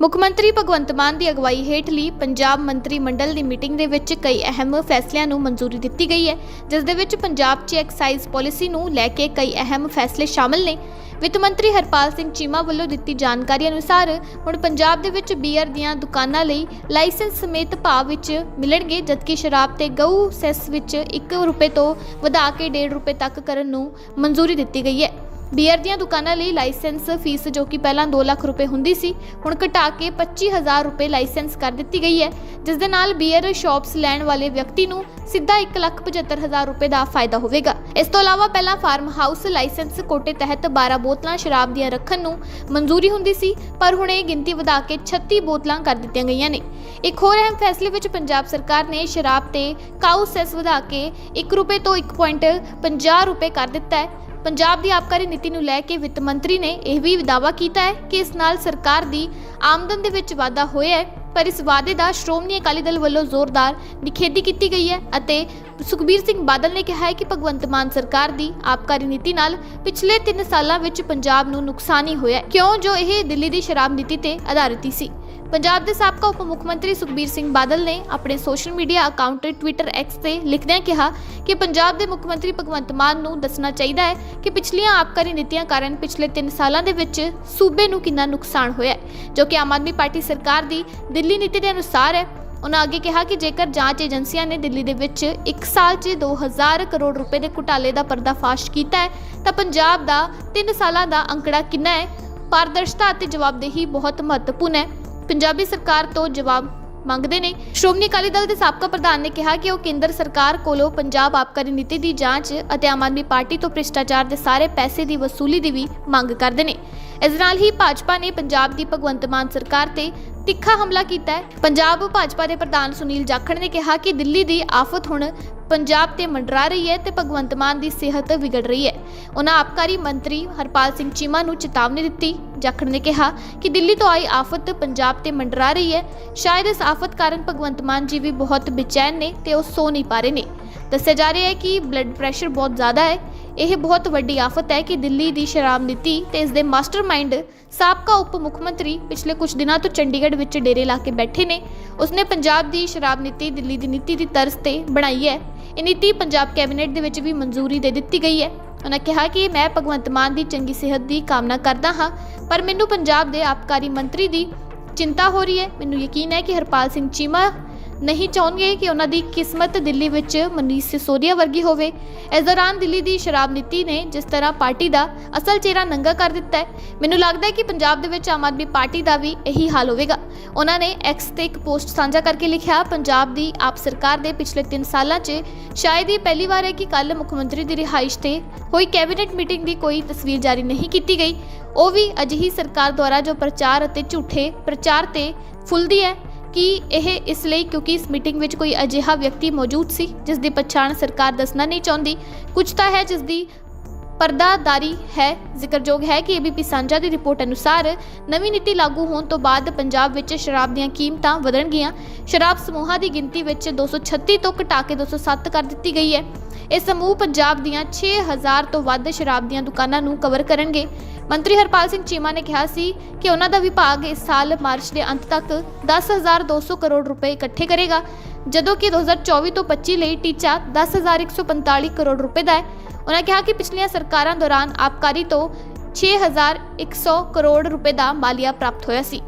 Speaker 1: ਮੁੱਖ ਮੰਤਰੀ ਭਗਵੰਤ ਮਾਨ ਦੀ ਅਗਵਾਈ ਹੇਠਲੀ ਪੰਜਾਬ ਮੰਤਰੀ ਮੰਡਲ ਦੀ ਮੀਟਿੰਗ ਦੇ ਵਿੱਚ ਕਈ ਅਹਿਮ ਫੈਸਲਿਆਂ ਨੂੰ ਮਨਜ਼ੂਰੀ ਦਿੱਤੀ ਗਈ ਹੈ, ਜਿਸ ਦੇ ਵਿੱਚ ਪੰਜਾਬ 'ਚ ਐਕਸਾਈਜ਼ ਪਾਲਿਸੀ ਨੂੰ ਲੈ ਕੇ ਕਈ ਅਹਿਮ ਫੈਸਲੇ ਸ਼ਾਮਲ ਨੇ। ਵਿੱਤ ਮੰਤਰੀ ਹਰਪਾਲ ਸਿੰਘ ਚੀਮਾ ਵੱਲੋਂ ਦਿੱਤੀ ਜਾਣਕਾਰੀ ਅਨੁਸਾਰ ਹੁਣ ਪੰਜਾਬ ਦੇ ਵਿੱਚ ਬੀਅਰ ਦੀਆਂ ਦੁਕਾਨਾਂ ਲਈ ਲਾਇਸੈਂਸ ਸਮੇਤ ਭਾਅ ਵਿੱਚ ਮਿਲਣਗੇ, ਜਦਕਿ ਸ਼ਰਾਬ ਤੇ ਗਊ ਸੈਸ ਵਿੱਚ 1 ਰੁਪਏ ਤੋਂ ਵਧਾ ਕੇ 1.5 ਰੁਪਏ ਤੱਕ ਕਰਨ ਨੂੰ ਮਨਜ਼ੂਰੀ ਦਿੱਤੀ ਗਈ ਹੈ। ਬੀਅਰ ਦੀਆਂ ਦੁਕਾਨਾਂ ਲਈ ਲਾਇਸੈਂਸ ਫੀਸ ਜੋ ਕਿ ਪਹਿਲਾਂ 2 ਲੱਖ ਰੁਪਏ ਹੁੰਦੀ ਸੀ, ਹੁਣ ਘਟਾ ਕੇ 25000 ਰੁਪਏ ਲਾਇਸੈਂਸ ਕਰ ਦਿੱਤੀ ਗਈ ਹੈ, ਜਿਸ ਦੇ ਨਾਲ ਬੀਅਰ ਸ਼ਾਪਸ ਲੈਣ ਵਾਲੇ ਵਿਅਕਤੀ ਨੂੰ ਸਿੱਧਾ 175000 ਰੁਪਏ ਦਾ ਫਾਇਦਾ ਹੋਵੇਗਾ। ਇਸ ਤੋਂ ਇਲਾਵਾ ਪਹਿਲਾਂ ਫਾਰਮ ਹਾਊਸ ਲਾਇਸੈਂਸ ਕੋਟੇ ਤਹਿਤ 12 ਬੋਤਲਾਂ ਸ਼ਰਾਬ ਦੀਆਂ ਰੱਖਣ ਨੂੰ ਮਨਜ਼ੂਰੀ ਹੁੰਦੀ ਸੀ, ਪਰ ਹੁਣ ਇਹ ਗਿਣਤੀ ਵਧਾ ਕੇ 36 ਬੋਤਲਾਂ ਕਰ ਦਿੱਤੀਆਂ ਗਈਆਂ ਨੇ। ਇੱਕ ਹੋਰ ਅਹਿਮ ਫੈਸਲੇ ਵਿੱਚ ਪੰਜਾਬ ਸਰਕਾਰ ਨੇ ਸ਼ਰਾਬ ਤੇ ਕਾਊ ਸੈਸ ਵਧਾ ਕੇ 1 ਰੁਪਏ ਤੋਂ 1.50 ਰੁਪਏ ਕਰ ਦਿੱਤਾ ਹੈ। ਪੰਜਾਬ ਦੀ ਆਬਕਾਰੀ ਨੀਤੀ ਨੂੰ ਲੈ ਕੇ ਵਿੱਤ ਮੰਤਰੀ ਨੇ ਇਹ ਵੀ ਦਾਅਵਾ ਕੀਤਾ ਹੈ ਕਿ ਇਸ ਨਾਲ ਸਰਕਾਰ ਦੀ ਆਮਦਨ ਦੇ ਵਿੱਚ ਵਾਧਾ ਹੋਇਆ ਹੈ, ਪਰ ਇਸ ਵਾਅਦੇ ਦਾ ਸ਼੍ਰੋਮਣੀ ਅਕਾਲੀ ਦਲ ਵੱਲੋਂ ਜ਼ੋਰਦਾਰ ਨਿਖੇਧੀ ਕੀਤੀ ਗਈ ਹੈ ਅਤੇ ਸੁਖਬੀਰ ਸਿੰਘ ਬਾਦਲ ਨੇ ਕਿਹਾ ਹੈ ਕਿ ਭਗਵੰਤ ਮਾਨ ਸਰਕਾਰ ਦੀ ਆਬਕਾਰੀ ਨੀਤੀ ਨਾਲ ਪਿਛਲੇ 3 ਸਾਲਾਂ ਵਿੱਚ ਪੰਜਾਬ ਨੂੰ ਨੁਕਸਾਨ ਹੀ। ਹੋਇਆ ਕਿਉਂ? ਜੋ ਇਹ ਦਿੱਲੀ ਦੀ ਸ਼ਰਾਬ ਨੀਤੀ ਤੇ ਆਧਾਰਿਤ ਸੀ। ਪੰਜਾਬ ਦੇ ਸਾਬਕਾ ਉਪ ਮੁੱਖ ਮੰਤਰੀ ਸੁਖਬੀਰ ਸਿੰਘ ਬਾਦਲ ਨੇ ਆਪਣੇ social media account Twitter X ਤੇ ਲਿਖਦਿਆਂ ਕਿਹਾ ਕਿ ਪੰਜਾਬ ਦੇ ਮੁੱਖ ਮੰਤਰੀ ਭਗਵੰਤ ਮਾਨ ਨੂੰ ਦੱਸਣਾ ਚਾਹੀਦਾ ਹੈ ਕਿ ਪਿਛਲੀਆਂ ਆਬਕਾਰੀ ਨੀਤੀਆਂ ਕਾਰਨ ਪਿਛਲੇ 3 ਸਾਲਾਂ ਦੇ ਵਿੱਚ ਸੂਬੇ ਨੂੰ ਕਿੰਨਾ ਨੁਕਸਾਨ ਹੋਇਆ ਹੈ, ਜੋ ਕਿ ਆਮ ਆਦਮੀ ਪਾਰਟੀ ਸਰਕਾਰ ਦੀ ਦਿੱਲੀ ਨੀਤੀ ਦੇ ਅਨੁਸਾਰ ਹੈ। ਉਹਨਾਂ ਅੱਗੇ ਕਿਹਾ ਕਿ ਜੇਕਰ ਜਾਂਚ ਏਜੰਸੀਆਂ ਨੇ ਦਿੱਲੀ ਦੇ ਵਿੱਚ 1 ਸਾਲ 'ਚ 2000 ਕਰੋੜ ਰੁਪਏ ਦੇ ਘੁਟਾਲੇ ਦਾ ਪਰਦਾਫਾਸ਼ ਕੀਤਾ ਹੈ, ਤਾਂ ਪੰਜਾਬ ਦਾ 3 ਸਾਲਾਂ ਦਾ ਅੰਕੜਾ ਕਿੰਨਾ ਹੈ? ਪਾਰਦਰਸ਼ਤਾ ਅਤੇ ਜਵਾਬਦੇਹੀ ਬਹੁਤ ਮਹੱਤਵਪੂਰਨ ਹੈ। ਪੰਜਾਬੀ ਸਰਕਾਰ ਤੋਂ ਜਵਾਬ ਮੰਗਦੇ ਨੇ। ਸ਼੍ਰੋਮਣੀ ਅਕਾਲੀ ਦਲ ਦੇ ਸਾਬਕਾ ਪ੍ਰਧਾਨ ਨੇ ਕਿਹਾ ਕਿ ਉਹ ਕੇਂਦਰ ਸਰਕਾਰ ਕੋਲੋਂ ਪੰਜਾਬ ਆਬਕਾਰੀ ਨੀਤੀ ਦੀ ਜਾਂਚ ਅਤੇ ਆਮ ਆਦਮੀ ਪਾਰਟੀ ਤੋਂ ਭ੍ਰਿਸ਼ਟਾਚਾਰ ਦੇ ਸਾਰੇ ਪੈਸੇ ਦੀ ਵਸੂਲੀ ਦੀ ਵੀ ਮੰਗ ਕਰਦੇ ਨੇ। ਇਸ ਨਾਲ ਹੀ ਭਾਜਪਾ ਨੇ ਪੰਜਾਬ ਦੀ ਭਗਵੰਤ ਮਾਨ ਸਰਕਾਰ ਤੇ ਤਿੱਖਾ ਹਮਲਾ ਕੀਤਾ ਹੈ। ਪੰਜਾਬ ਭਾਜਪਾ ਦੇ ਪ੍ਰਧਾਨ ਸੁਨੀਲ ਜਾਖੜ ਨੇ ਕਿਹਾ ਕਿ ਦਿੱਲੀ ਦੀ ਆਫਤ ਹੁਣ ਪੰਜਾਬ ਤੇ ਮੰਡਰਾ ਰਹੀ ਹੈ ਤੇ ਭਗਵੰਤ ਮਾਨ ਦੀ ਸਿਹਤ ਵਿਗੜ ਰਹੀ ਹੈ। ਉਹਨਾਂ ਆਬਕਾਰੀ ਮੰਤਰੀ ਹਰਪਾਲ ਸਿੰਘ ਚੀਮਾ ਨੂੰ ਚੇਤਾਵਨੀ ਦਿੱਤੀ। ਜਾਖੜ ਨੇ ਕਿਹਾ ਕਿ ਦਿੱਲੀ ਤੋਂ ਆਈ ਆਫਤ ਪੰਜਾਬ ਤੇ ਮੰਡਰਾ ਰਹੀ ਹੈ। ਸ਼ਾਇਦ ਇਸ ਆਫਤ ਕਾਰਨ ਭਗਵੰਤ ਮਾਨ ਜੀ ਵੀ ਬਹੁਤ ਬੇਚੈਨ ਨੇ ਤੇ ਉਹ ਸੋ ਨਹੀਂ ਪਾ ਰਹੇ ਨੇ। ਦੱਸਿਆ ਜਾ ਰਿਹਾ ਹੈ ਕਿ ਬਲੱਡ ਪ੍ਰੈਸ਼ਰ ਬਹੁਤ ਜ਼ਿਆਦਾ ਹੈ। ਇਹ ਬਹੁਤ ਵੱਡੀ ਆਫਤ ਹੈ ਕਿ ਦਿੱਲੀ ਦੀ ਸ਼ਰਾਬ ਨੀਤੀ ਤੇ ਇਸ ਦੇ ਮਾਸਟਰਮਾਈਂਡ ਸਾਬਕਾ ਉਪ ਮੁੱਖ ਮੰਤਰੀ ਪਿਛਲੇ ਕੁਝ ਦਿਨਾਂ ਤੋਂ ਚੰਡੀਗੜ੍ਹ ਵਿੱਚ ਡੇਰੇ ਲਾ ਕੇ ਬੈਠੇ ਨੇ। ਉਸਨੇ ਪੰਜਾਬ ਦੀ ਸ਼ਰਾਬ ਨੀਤੀ ਦਿੱਲੀ ਦੀ ਨੀਤੀ ਦੀ ਤਰਜ਼ ਤੇ ਬਣਾਈ ਹੈ। ਇਹ ਨੀਤੀ ਪੰਜਾਬ ਕੈਬਨਿਟ ਦੇ ਵਿੱਚ ਵੀ ਮਨਜ਼ੂਰੀ ਦੇ ਦਿੱਤੀ ਗਈ ਹੈ। ਉਹਨਾਂ ਕਿਹਾ ਕਿ ਮੈਂ ਭਗਵੰਤ ਮਾਨ ਦੀ ਚੰਗੀ ਸਿਹਤ ਦੀ ਕਾਮਨਾ ਕਰਦਾ ਹਾਂ, ਪਰ ਮੈਨੂੰ ਪੰਜਾਬ ਦੇ ਆਬਕਾਰੀ ਮੰਤਰੀ ਦੀ ਚਿੰਤਾ ਹੋ ਰਹੀ ਹੈ। ਮੈਨੂੰ ਯਕੀਨ ਹੈ ਕਿ ਹਰਪਾਲ ਸਿੰਘ ਚੀਮਾ ਨਹੀਂ ਚਾਹੁੰਗੇ ਕਿ ਉਹਨਾਂ ਦੀ ਕਿਸਮਤ ਦਿੱਲੀ ਵਿੱਚ ਮਨੀਸ਼ ਸਿਸੋਦੀਆ ਵਰਗੀ ਹੋਵੇ। ਇਸ ਦੌਰਾਨ ਦਿੱਲੀ ਦੀ ਸ਼ਰਾਬ ਨੀਤੀ ਨੇ ਜਿਸ ਤਰ੍ਹਾਂ ਪਾਰਟੀ ਦਾ ਅਸਲ ਚਿਹਰਾ ਨੰਗਾ ਕਰ ਦਿੱਤਾ ਹੈ, ਮੈਨੂੰ ਲੱਗਦਾ ਹੈ ਕਿ ਪੰਜਾਬ ਦੇ ਵਿੱਚ ਆਮ ਆਦਮੀ ਪਾਰਟੀ ਦਾ ਵੀ ਇਹੀ ਹਾਲ ਹੋਵੇਗਾ। ਉਹਨਾਂ ਨੇ ਐਕਸ ਤੇ ਇੱਕ ਪੋਸਟ ਸਾਂਝਾ ਕਰਕੇ ਲਿਖਿਆ, ਪੰਜਾਬ ਦੀ ਆਪ ਸਰਕਾਰ ਦੇ ਪਿਛਲੇ 3 ਸਾਲਾਂ 'ਚ ਸ਼ਾਇਦ ਇਹ ਪਹਿਲੀ ਵਾਰ ਹੈ ਕਿ ਕੱਲ ਮੁੱਖ ਮੰਤਰੀ ਦੀ ਰਿਹਾਇਸ਼ ਤੇ ਹੋਈ ਕੈਬਨਿਟ ਮੀਟਿੰਗ ਦੀ ਕੋਈ ਤਸਵੀਰ ਜਾਰੀ ਨਹੀਂ ਕੀਤੀ ਗਈ। ਉਹ ਵੀ ਅਜਿਹੀ ਸਰਕਾਰ ਦੁਆਰਾ ਜੋ ਪ੍ਰਚਾਰ ਅਤੇ ਝੂਠੇ ਪ੍ਰਚਾਰ ਤੇ ਫੁੱਲਦੀ ਹੈ ਕਿ ਇਹ ਇਸ ਲਈ ਕਿਉਂਕਿ ਇਸ ਮੀਟਿੰਗ ਵਿੱਚ ਕੋਈ ਅਜਿਹਾ ਵਿਅਕਤੀ ਮੌਜੂਦ ਸੀ ਜਿਸ ਦੀ ਪਛਾਣ ਸਰਕਾਰ ਦੱਸਣਾ ਨਹੀਂ ਚਾਹੁੰਦੀ। ਕੁਝ ਤਾਂ ਹੈ ਜਿਸ ਦੀ ਪਰਦਾਦਾਰੀ ਹੈ, ਜ਼ਿਕਰਯੋਗ ਹੈ ਕਿ ਏਬੀਪੀ ਸਾਂਝਾ ਦੀ ਰਿਪੋਰਟ ਅਨੁਸਾਰ ਨਵੀਂ ਨੀਤੀ ਲਾਗੂ ਹੋਣ ਤੋਂ ਬਾਅਦ ਪੰਜਾਬ ਵਿੱਚ ਸ਼ਰਾਬ ਦੀਆਂ ਕੀਮਤਾਂ ਵਧਣਗੀਆਂ। ਸ਼ਰਾਬ ਸਮੂਹਾਂ ਦੀ ਗਿਣਤੀ ਵਿੱਚ 236 ਤੋਂ ਘਟਾ ਕੇ 207 ਕਰ ਦਿੱਤੀ ਗਈ ਹੈ। ਇਹ ਸਮੂਹ ਪੰਜਾਬ ਦੀਆਂ 6000 ਤੋਂ ਵੱਧ ਸ਼ਰਾਬ ਦੀਆਂ ਦੁਕਾਨਾਂ ਨੂੰ ਕਵਰ ਕਰਨਗੇ। ਮੰਤਰੀ ਹਰਪਾਲ ਸਿੰਘ ਚੀਮਾ ਨੇ ਕਿਹਾ ਸੀ ਕਿ ਉਹਨਾਂ ਦਾ ਵਿਭਾਗ ਇਸ ਸਾਲ ਮਾਰਚ ਦੇ ਅੰਤ ਤੱਕ 10200 ਕਰੋੜ ਰੁਪਏ ਇਕੱਠੇ ਕਰੇਗਾ, ਜਦੋਂ ਕਿ 2024 ਤੋਂ 25 ਲਈ ਟੀਚਾ 10145 ਕਰੋੜ ਰੁਪਏ ਦਾ ਹੈ। ਉਹਨਾਂ ਕਿਹਾ ਕਿ ਪਿਛਲੀਆਂ ਸਰਕਾਰਾਂ ਦੌਰਾਨ ਆਬਕਾਰੀ ਤੋਂ 6100 ਕਰੋੜ ਰੁਪਏ ਦਾ ਮਾਲੀਆ ਪ੍ਰਾਪਤ ਹੋਇਆ ਸੀ।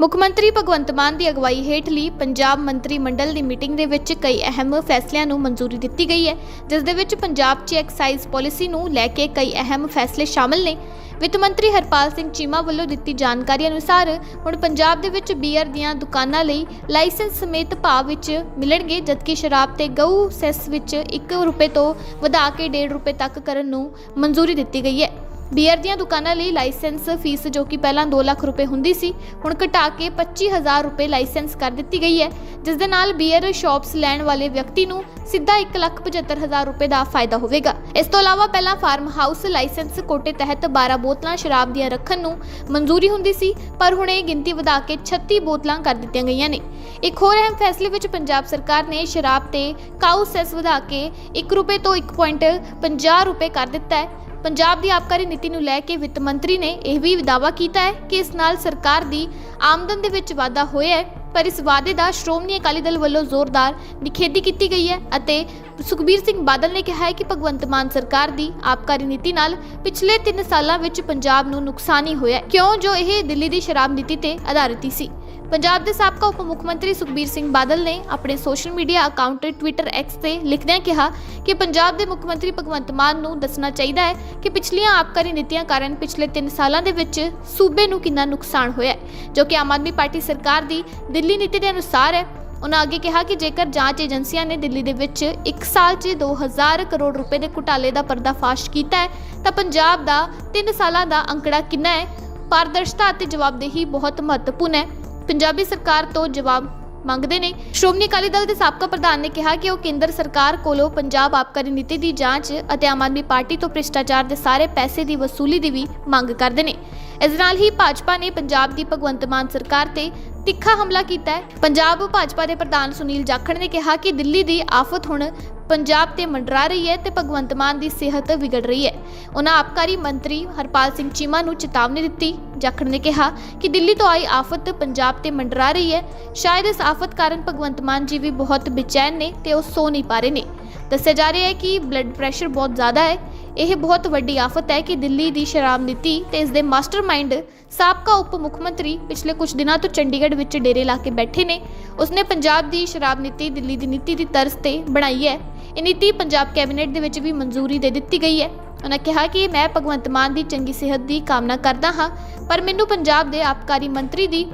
Speaker 1: ਮੁੱਖ ਮੰਤਰੀ ਭਗਵੰਤ ਮਾਨ ਦੀ ਅਗਵਾਈ ਹੇਠਲੀ ਪੰਜਾਬ ਮੰਤਰੀ ਮੰਡਲ ਦੀ ਮੀਟਿੰਗ ਦੇ ਵਿੱਚ ਕਈ ਅਹਿਮ ਫੈਸਲਿਆਂ ਨੂੰ ਮਨਜ਼ੂਰੀ ਦਿੱਤੀ ਗਈ ਹੈ, ਜਿਸ ਦੇ ਵਿੱਚ ਪੰਜਾਬ 'ਚ ਐਕਸਾਈਜ਼ ਪਾਲਿਸੀ ਨੂੰ ਲੈ ਕੇ ਕਈ ਅਹਿਮ ਫੈਸਲੇ ਸ਼ਾਮਲ ਨੇ। ਵਿੱਤ ਮੰਤਰੀ ਹਰਪਾਲ ਸਿੰਘ ਚੀਮਾ ਵੱਲੋਂ ਦਿੱਤੀ ਜਾਣਕਾਰੀ ਅਨੁਸਾਰ ਹੁਣ ਪੰਜਾਬ ਦੇ ਵਿੱਚ ਬੀਅਰ ਦੀਆਂ ਦੁਕਾਨਾਂ ਲਈ ਲਾਇਸੈਂਸ ਸਮੇਤ ਭਾਅ ਵਿੱਚ ਮਿਲਣਗੇ, ਜਦਕਿ ਸ਼ਰਾਬ ਤੇ ਗਊ ਸੈਸ ਵਿੱਚ 1 ਰੁਪਏ ਤੋਂ ਵਧਾ ਕੇ 1.5 ਰੁਪਏ ਤੱਕ ਕਰਨ ਨੂੰ ਮਨਜ਼ੂਰੀ ਦਿੱਤੀ ਗਈ ਹੈ। ਬੀਅਰ ਦੀਆਂ ਦੁਕਾਨਾਂ ਲਈ ਲਾਇਸੈਂਸ ਫੀਸ ਜੋ ਕਿ ਪਹਿਲਾਂ 2 ਲੱਖ ਰੁਪਏ ਹੁੰਦੀ ਸੀ, ਹੁਣ ਘਟਾ ਕੇ 25000 ਰੁਪਏ ਲਾਇਸੈਂਸ ਕਰ ਦਿੱਤੀ ਗਈ ਹੈ, ਜਿਸ ਦੇ ਨਾਲ ਬੀਅਰ ਸ਼ਾਪਸ ਲੈਣ ਵਾਲੇ ਵਿਅਕਤੀ ਨੂੰ ਸਿੱਧਾ 175000 ਰੁਪਏ ਦਾ ਫਾਇਦਾ ਹੋਵੇਗਾ। ਇਸ ਤੋਂ ਇਲਾਵਾ ਪਹਿਲਾਂ ਫਾਰਮ ਹਾਊਸ ਲਾਇਸੈਂਸ ਕੋਟੇ ਤਹਿਤ 12 ਬੋਤਲਾਂ ਸ਼ਰਾਬ ਦੀਆਂ ਰੱਖਣ ਨੂੰ ਮਨਜ਼ੂਰੀ ਹੁੰਦੀ ਸੀ, ਪਰ ਹੁਣ ਇਹ ਗਿਣਤੀ ਵਧਾ ਕੇ 36 ਬੋਤਲਾਂ ਕਰ ਦਿੱਤੀਆਂ ਗਈਆਂ ਨੇ। ਇੱਕ ਹੋਰ ਅਹਿਮ ਫੈਸਲੇ ਵਿੱਚ ਪੰਜਾਬ ਸਰਕਾਰ ਨੇ ਸ਼ਰਾਬ ਤੇ ਕਾਊ ਸੈਸ ਵਧਾ ਕੇ 1 ਰੁਪਏ ਤੋਂ 1.50 ਰੁਪਏ ਕਰ ਦਿੱਤਾ ਹੈ। ਪੰਜਾਬ ਦੀ ਆਬਕਾਰੀ ਨੀਤੀ ਨੂੰ ਲੈ ਕੇ ਵਿੱਤ ਮੰਤਰੀ ਨੇ ਇਹ ਵੀ ਦਾਅਵਾ ਕੀਤਾ ਹੈ ਕਿ ਇਸ ਨਾਲ ਸਰਕਾਰ ਦੀ ਆਮਦਨ ਦੇ ਵਿੱਚ ਵਾਧਾ ਹੋਇਆ ਹੈ, ਪਰ ਇਸ ਵਾਅਦੇ ਦਾ ਸ਼੍ਰੋਮਣੀ ਅਕਾਲੀ ਦਲ ਵੱਲੋਂ ਜ਼ੋਰਦਾਰ ਨਿਖੇਧੀ ਕੀਤੀ ਗਈ ਹੈ ਅਤੇ ਸੁਖਬੀਰ ਸਿੰਘ ਬਾਦਲ ਨੇ ਕਿਹਾ ਹੈ ਕਿ ਭਗਵੰਤ ਮਾਨ ਸਰਕਾਰ ਦੀ ਆਬਕਾਰੀ ਨੀਤੀ ਨਾਲ ਪਿਛਲੇ 3 ਸਾਲਾਂ ਵਿੱਚ ਪੰਜਾਬ ਨੂੰ ਨੁਕਸਾਨ ਹੀ। ਹੋਇਆ ਕਿਉਂ? ਜੋ ਇਹ ਦਿੱਲੀ ਦੀ ਸ਼ਰਾਬ ਨੀਤੀ ਤੇ ਆਧਾਰਿਤ ਹੀ ਸੀ। ਪੰਜਾਬ ਦੇ ਸਾਬਕਾ ਉਪ ਮੁੱਖ ਮੰਤਰੀ ਸੁਖਬੀਰ ਸਿੰਘ ਬਾਦਲ ਨੇ ਆਪਣੇ social media account Twitter X ਤੇ ਲਿਖਦਿਆਂ ਕਿਹਾ ਕਿ ਪੰਜਾਬ ਦੇ ਮੁੱਖ ਮੰਤਰੀ ਭਗਵੰਤ ਮਾਨ ਨੂੰ ਦੱਸਣਾ ਚਾਹੀਦਾ ਹੈ ਕਿ ਪਿਛਲੀਆਂ ਆਬਕਾਰੀ ਨੀਤੀਆਂ ਕਾਰਨ ਪਿਛਲੇ 3 ਸਾਲਾਂ ਦੇ ਵਿੱਚ ਸੂਬੇ ਨੂੰ ਕਿੰਨਾ ਨੁਕਸਾਨ ਹੋਇਆ ਹੈ, ਜੋ ਕਿ ਆਮ ਆਦਮੀ ਪਾਰਟੀ ਸਰਕਾਰ ਦੀ ਦਿੱਲੀ ਨੀਤੀ ਦੇ ਅਨੁਸਾਰ ਹੈ। ਉਹਨਾਂ ਅੱਗੇ ਕਿਹਾ ਕਿ ਜੇਕਰ ਜਾਂਚ ਏਜੰਸੀਆਂ ਨੇ ਦਿੱਲੀ ਦੇ ਵਿੱਚ 1 ਸਾਲ 'ਚ 2000 ਕਰੋੜ ਰੁਪਏ ਦੇ ਘੁਟਾਲੇ ਦਾ ਪਰਦਾਫਾਸ਼ ਕੀਤਾ ਹੈ, ਤਾਂ ਪੰਜਾਬ ਦਾ 3 ਸਾਲਾਂ ਦਾ ਅੰਕੜਾ ਕਿੰਨਾ ਹੈ? ਪਾਰਦਰਸ਼ਤਾ ਅਤੇ ਜਵਾਬਦੇਹੀ ਬਹੁਤ ਮਹੱਤਵਪੂਰਨ ਹੈ। ਪੰਜਾਬੀ ਸਰਕਾਰ ਤੋਂ ਜਵਾਬ ਮੰਗਦੇ ਨੇ। ਸ਼੍ਰੋਮਣੀ ਅਕਾਲੀ ਦਲ ਦੇ ਸਾਬਕਾ ਪ੍ਰਧਾਨ ਨੇ ਕਿਹਾ ਕਿ ਉਹ ਕੇਂਦਰ ਸਰਕਾਰ ਕੋਲੋਂ ਪੰਜਾਬ ਆਬਕਾਰੀ ਨੀਤੀ ਦੀ ਜਾਂਚ ਅਤੇ ਆਮ ਆਦਮੀ ਪਾਰਟੀ ਤੋਂ ਭ੍ਰਿਸ਼ਟਾਚਾਰ ਦੇ ਸਾਰੇ ਪੈਸੇ ਦੀ ਵਸੂਲੀ ਦੀ ਵੀ ਮੰਗ ਕਰਦੇ ਨੇ। ਇਸ ਨਾਲ ਹੀ ਭਾਜਪਾ ਨੇ ਪੰਜਾਬ ਦੀ ਭਗਵੰਤ ਮਾਨ ਸਰਕਾਰ ਤੇ ਤਿੱਖਾ ਹਮਲਾ ਕੀਤਾ ਹੈ। ਪੰਜਾਬ ਭਾਜਪਾ ਦੇ ਪ੍ਰਧਾਨ ਸੁਨੀਲ ਜਾਖੜ ਨੇ ਕਿਹਾ ਕਿ ਦਿੱਲੀ ਦੀ ਆਫਤ ਹੁਣ ਪੰਜਾਬ ਤੇ ਮੰਡਰਾ ਰਹੀ ਹੈ ਤੇ ਭਗਵੰਤ ਮਾਨ ਦੀ ਸਿਹਤ ਵਿਗੜ ਰਹੀ ਹੈ। ਉਹਨਾਂ ਆਬਕਾਰੀ ਮੰਤਰੀ ਹਰਪਾਲ ਸਿੰਘ ਚੀਮਾ ਨੂੰ ਚੇਤਾਵਨੀ ਦਿੱਤੀ। ਜਾਖੜ ਨੇ ਕਿਹਾ ਕਿ ਦਿੱਲੀ ਤੋਂ ਆਈ ਆਫਤ ਪੰਜਾਬ ਤੇ ਮੰਡਰਾ ਰਹੀ ਹੈ। ਸ਼ਾਇਦ ਇਸ ਆਫਤ ਕਾਰਨ ਭਗਵੰਤ ਮਾਨ ਜੀ ਵੀ ਬਹੁਤ ਬੇਚੈਨ ਨੇ ਤੇ ਉਹ ਸੌ ਨਹੀਂ ਪਾ ਰਹੇ ਨੇ। ਦੱਸਿਆ ਜਾ ਰਿਹਾ ਹੈ ਕਿ ਬਲੱਡ ਪ੍ਰੈਸ਼ਰ ਬਹੁਤ ਜ਼ਿਆਦਾ ਹੈ। ਇਹ ਬਹੁਤ ਵੱਡੀ ਆਫਤ ਹੈ ਕਿ ਦਿੱਲੀ ਦੀ ਸ਼ਰਾਬ ਨੀਤੀ ਤੇ ਇਸ ਦੇ ਮਾਸਟਰਮਾਈਂਡ ਸਾਬਕਾ ਉਪ ਮੁੱਖ ਮੰਤਰੀ ਪਿਛਲੇ ਕੁਝ ਦਿਨਾਂ ਤੋਂ ਚੰਡੀਗੜ੍ਹ ਵਿੱਚ ਡੇਰੇ ਲਾ ਕੇ ਬੈਠੇ ਨੇ। ਉਸਨੇ ਪੰਜਾਬ ਦੀ ਸ਼ਰਾਬ ਨੀਤੀ ਦਿੱਲੀ ਦੀ ਨੀਤੀ ਦੀ ਤਰਜ਼ ਤੇ ਬਣਾਈ ਹੈ। ਇਹ ਨੀਤੀ ਪੰਜਾਬ ਕੈਬਨਿਟ ਦੇ ਵਿੱਚ ਵੀ ਮਨਜ਼ੂਰੀ ਦੇ ਦਿੱਤੀ ਗਈ ਹੈ। ਉਹਨਾਂ ਕਿਹਾ ਕਿ ਮੈਂ ਭਗਵੰਤ ਮਾਨ ਦੀ ਚੰਗੀ ਸਿਹਤ ਦੀ ਕਾਮਨਾ ਕਰਦਾ ਹਾਂ, ਪਰ ਮੈਨੂੰ ਪੰਜਾਬ ਦੇ ਆਬਕਾਰੀ ਮੰਤਰੀ ਦੀ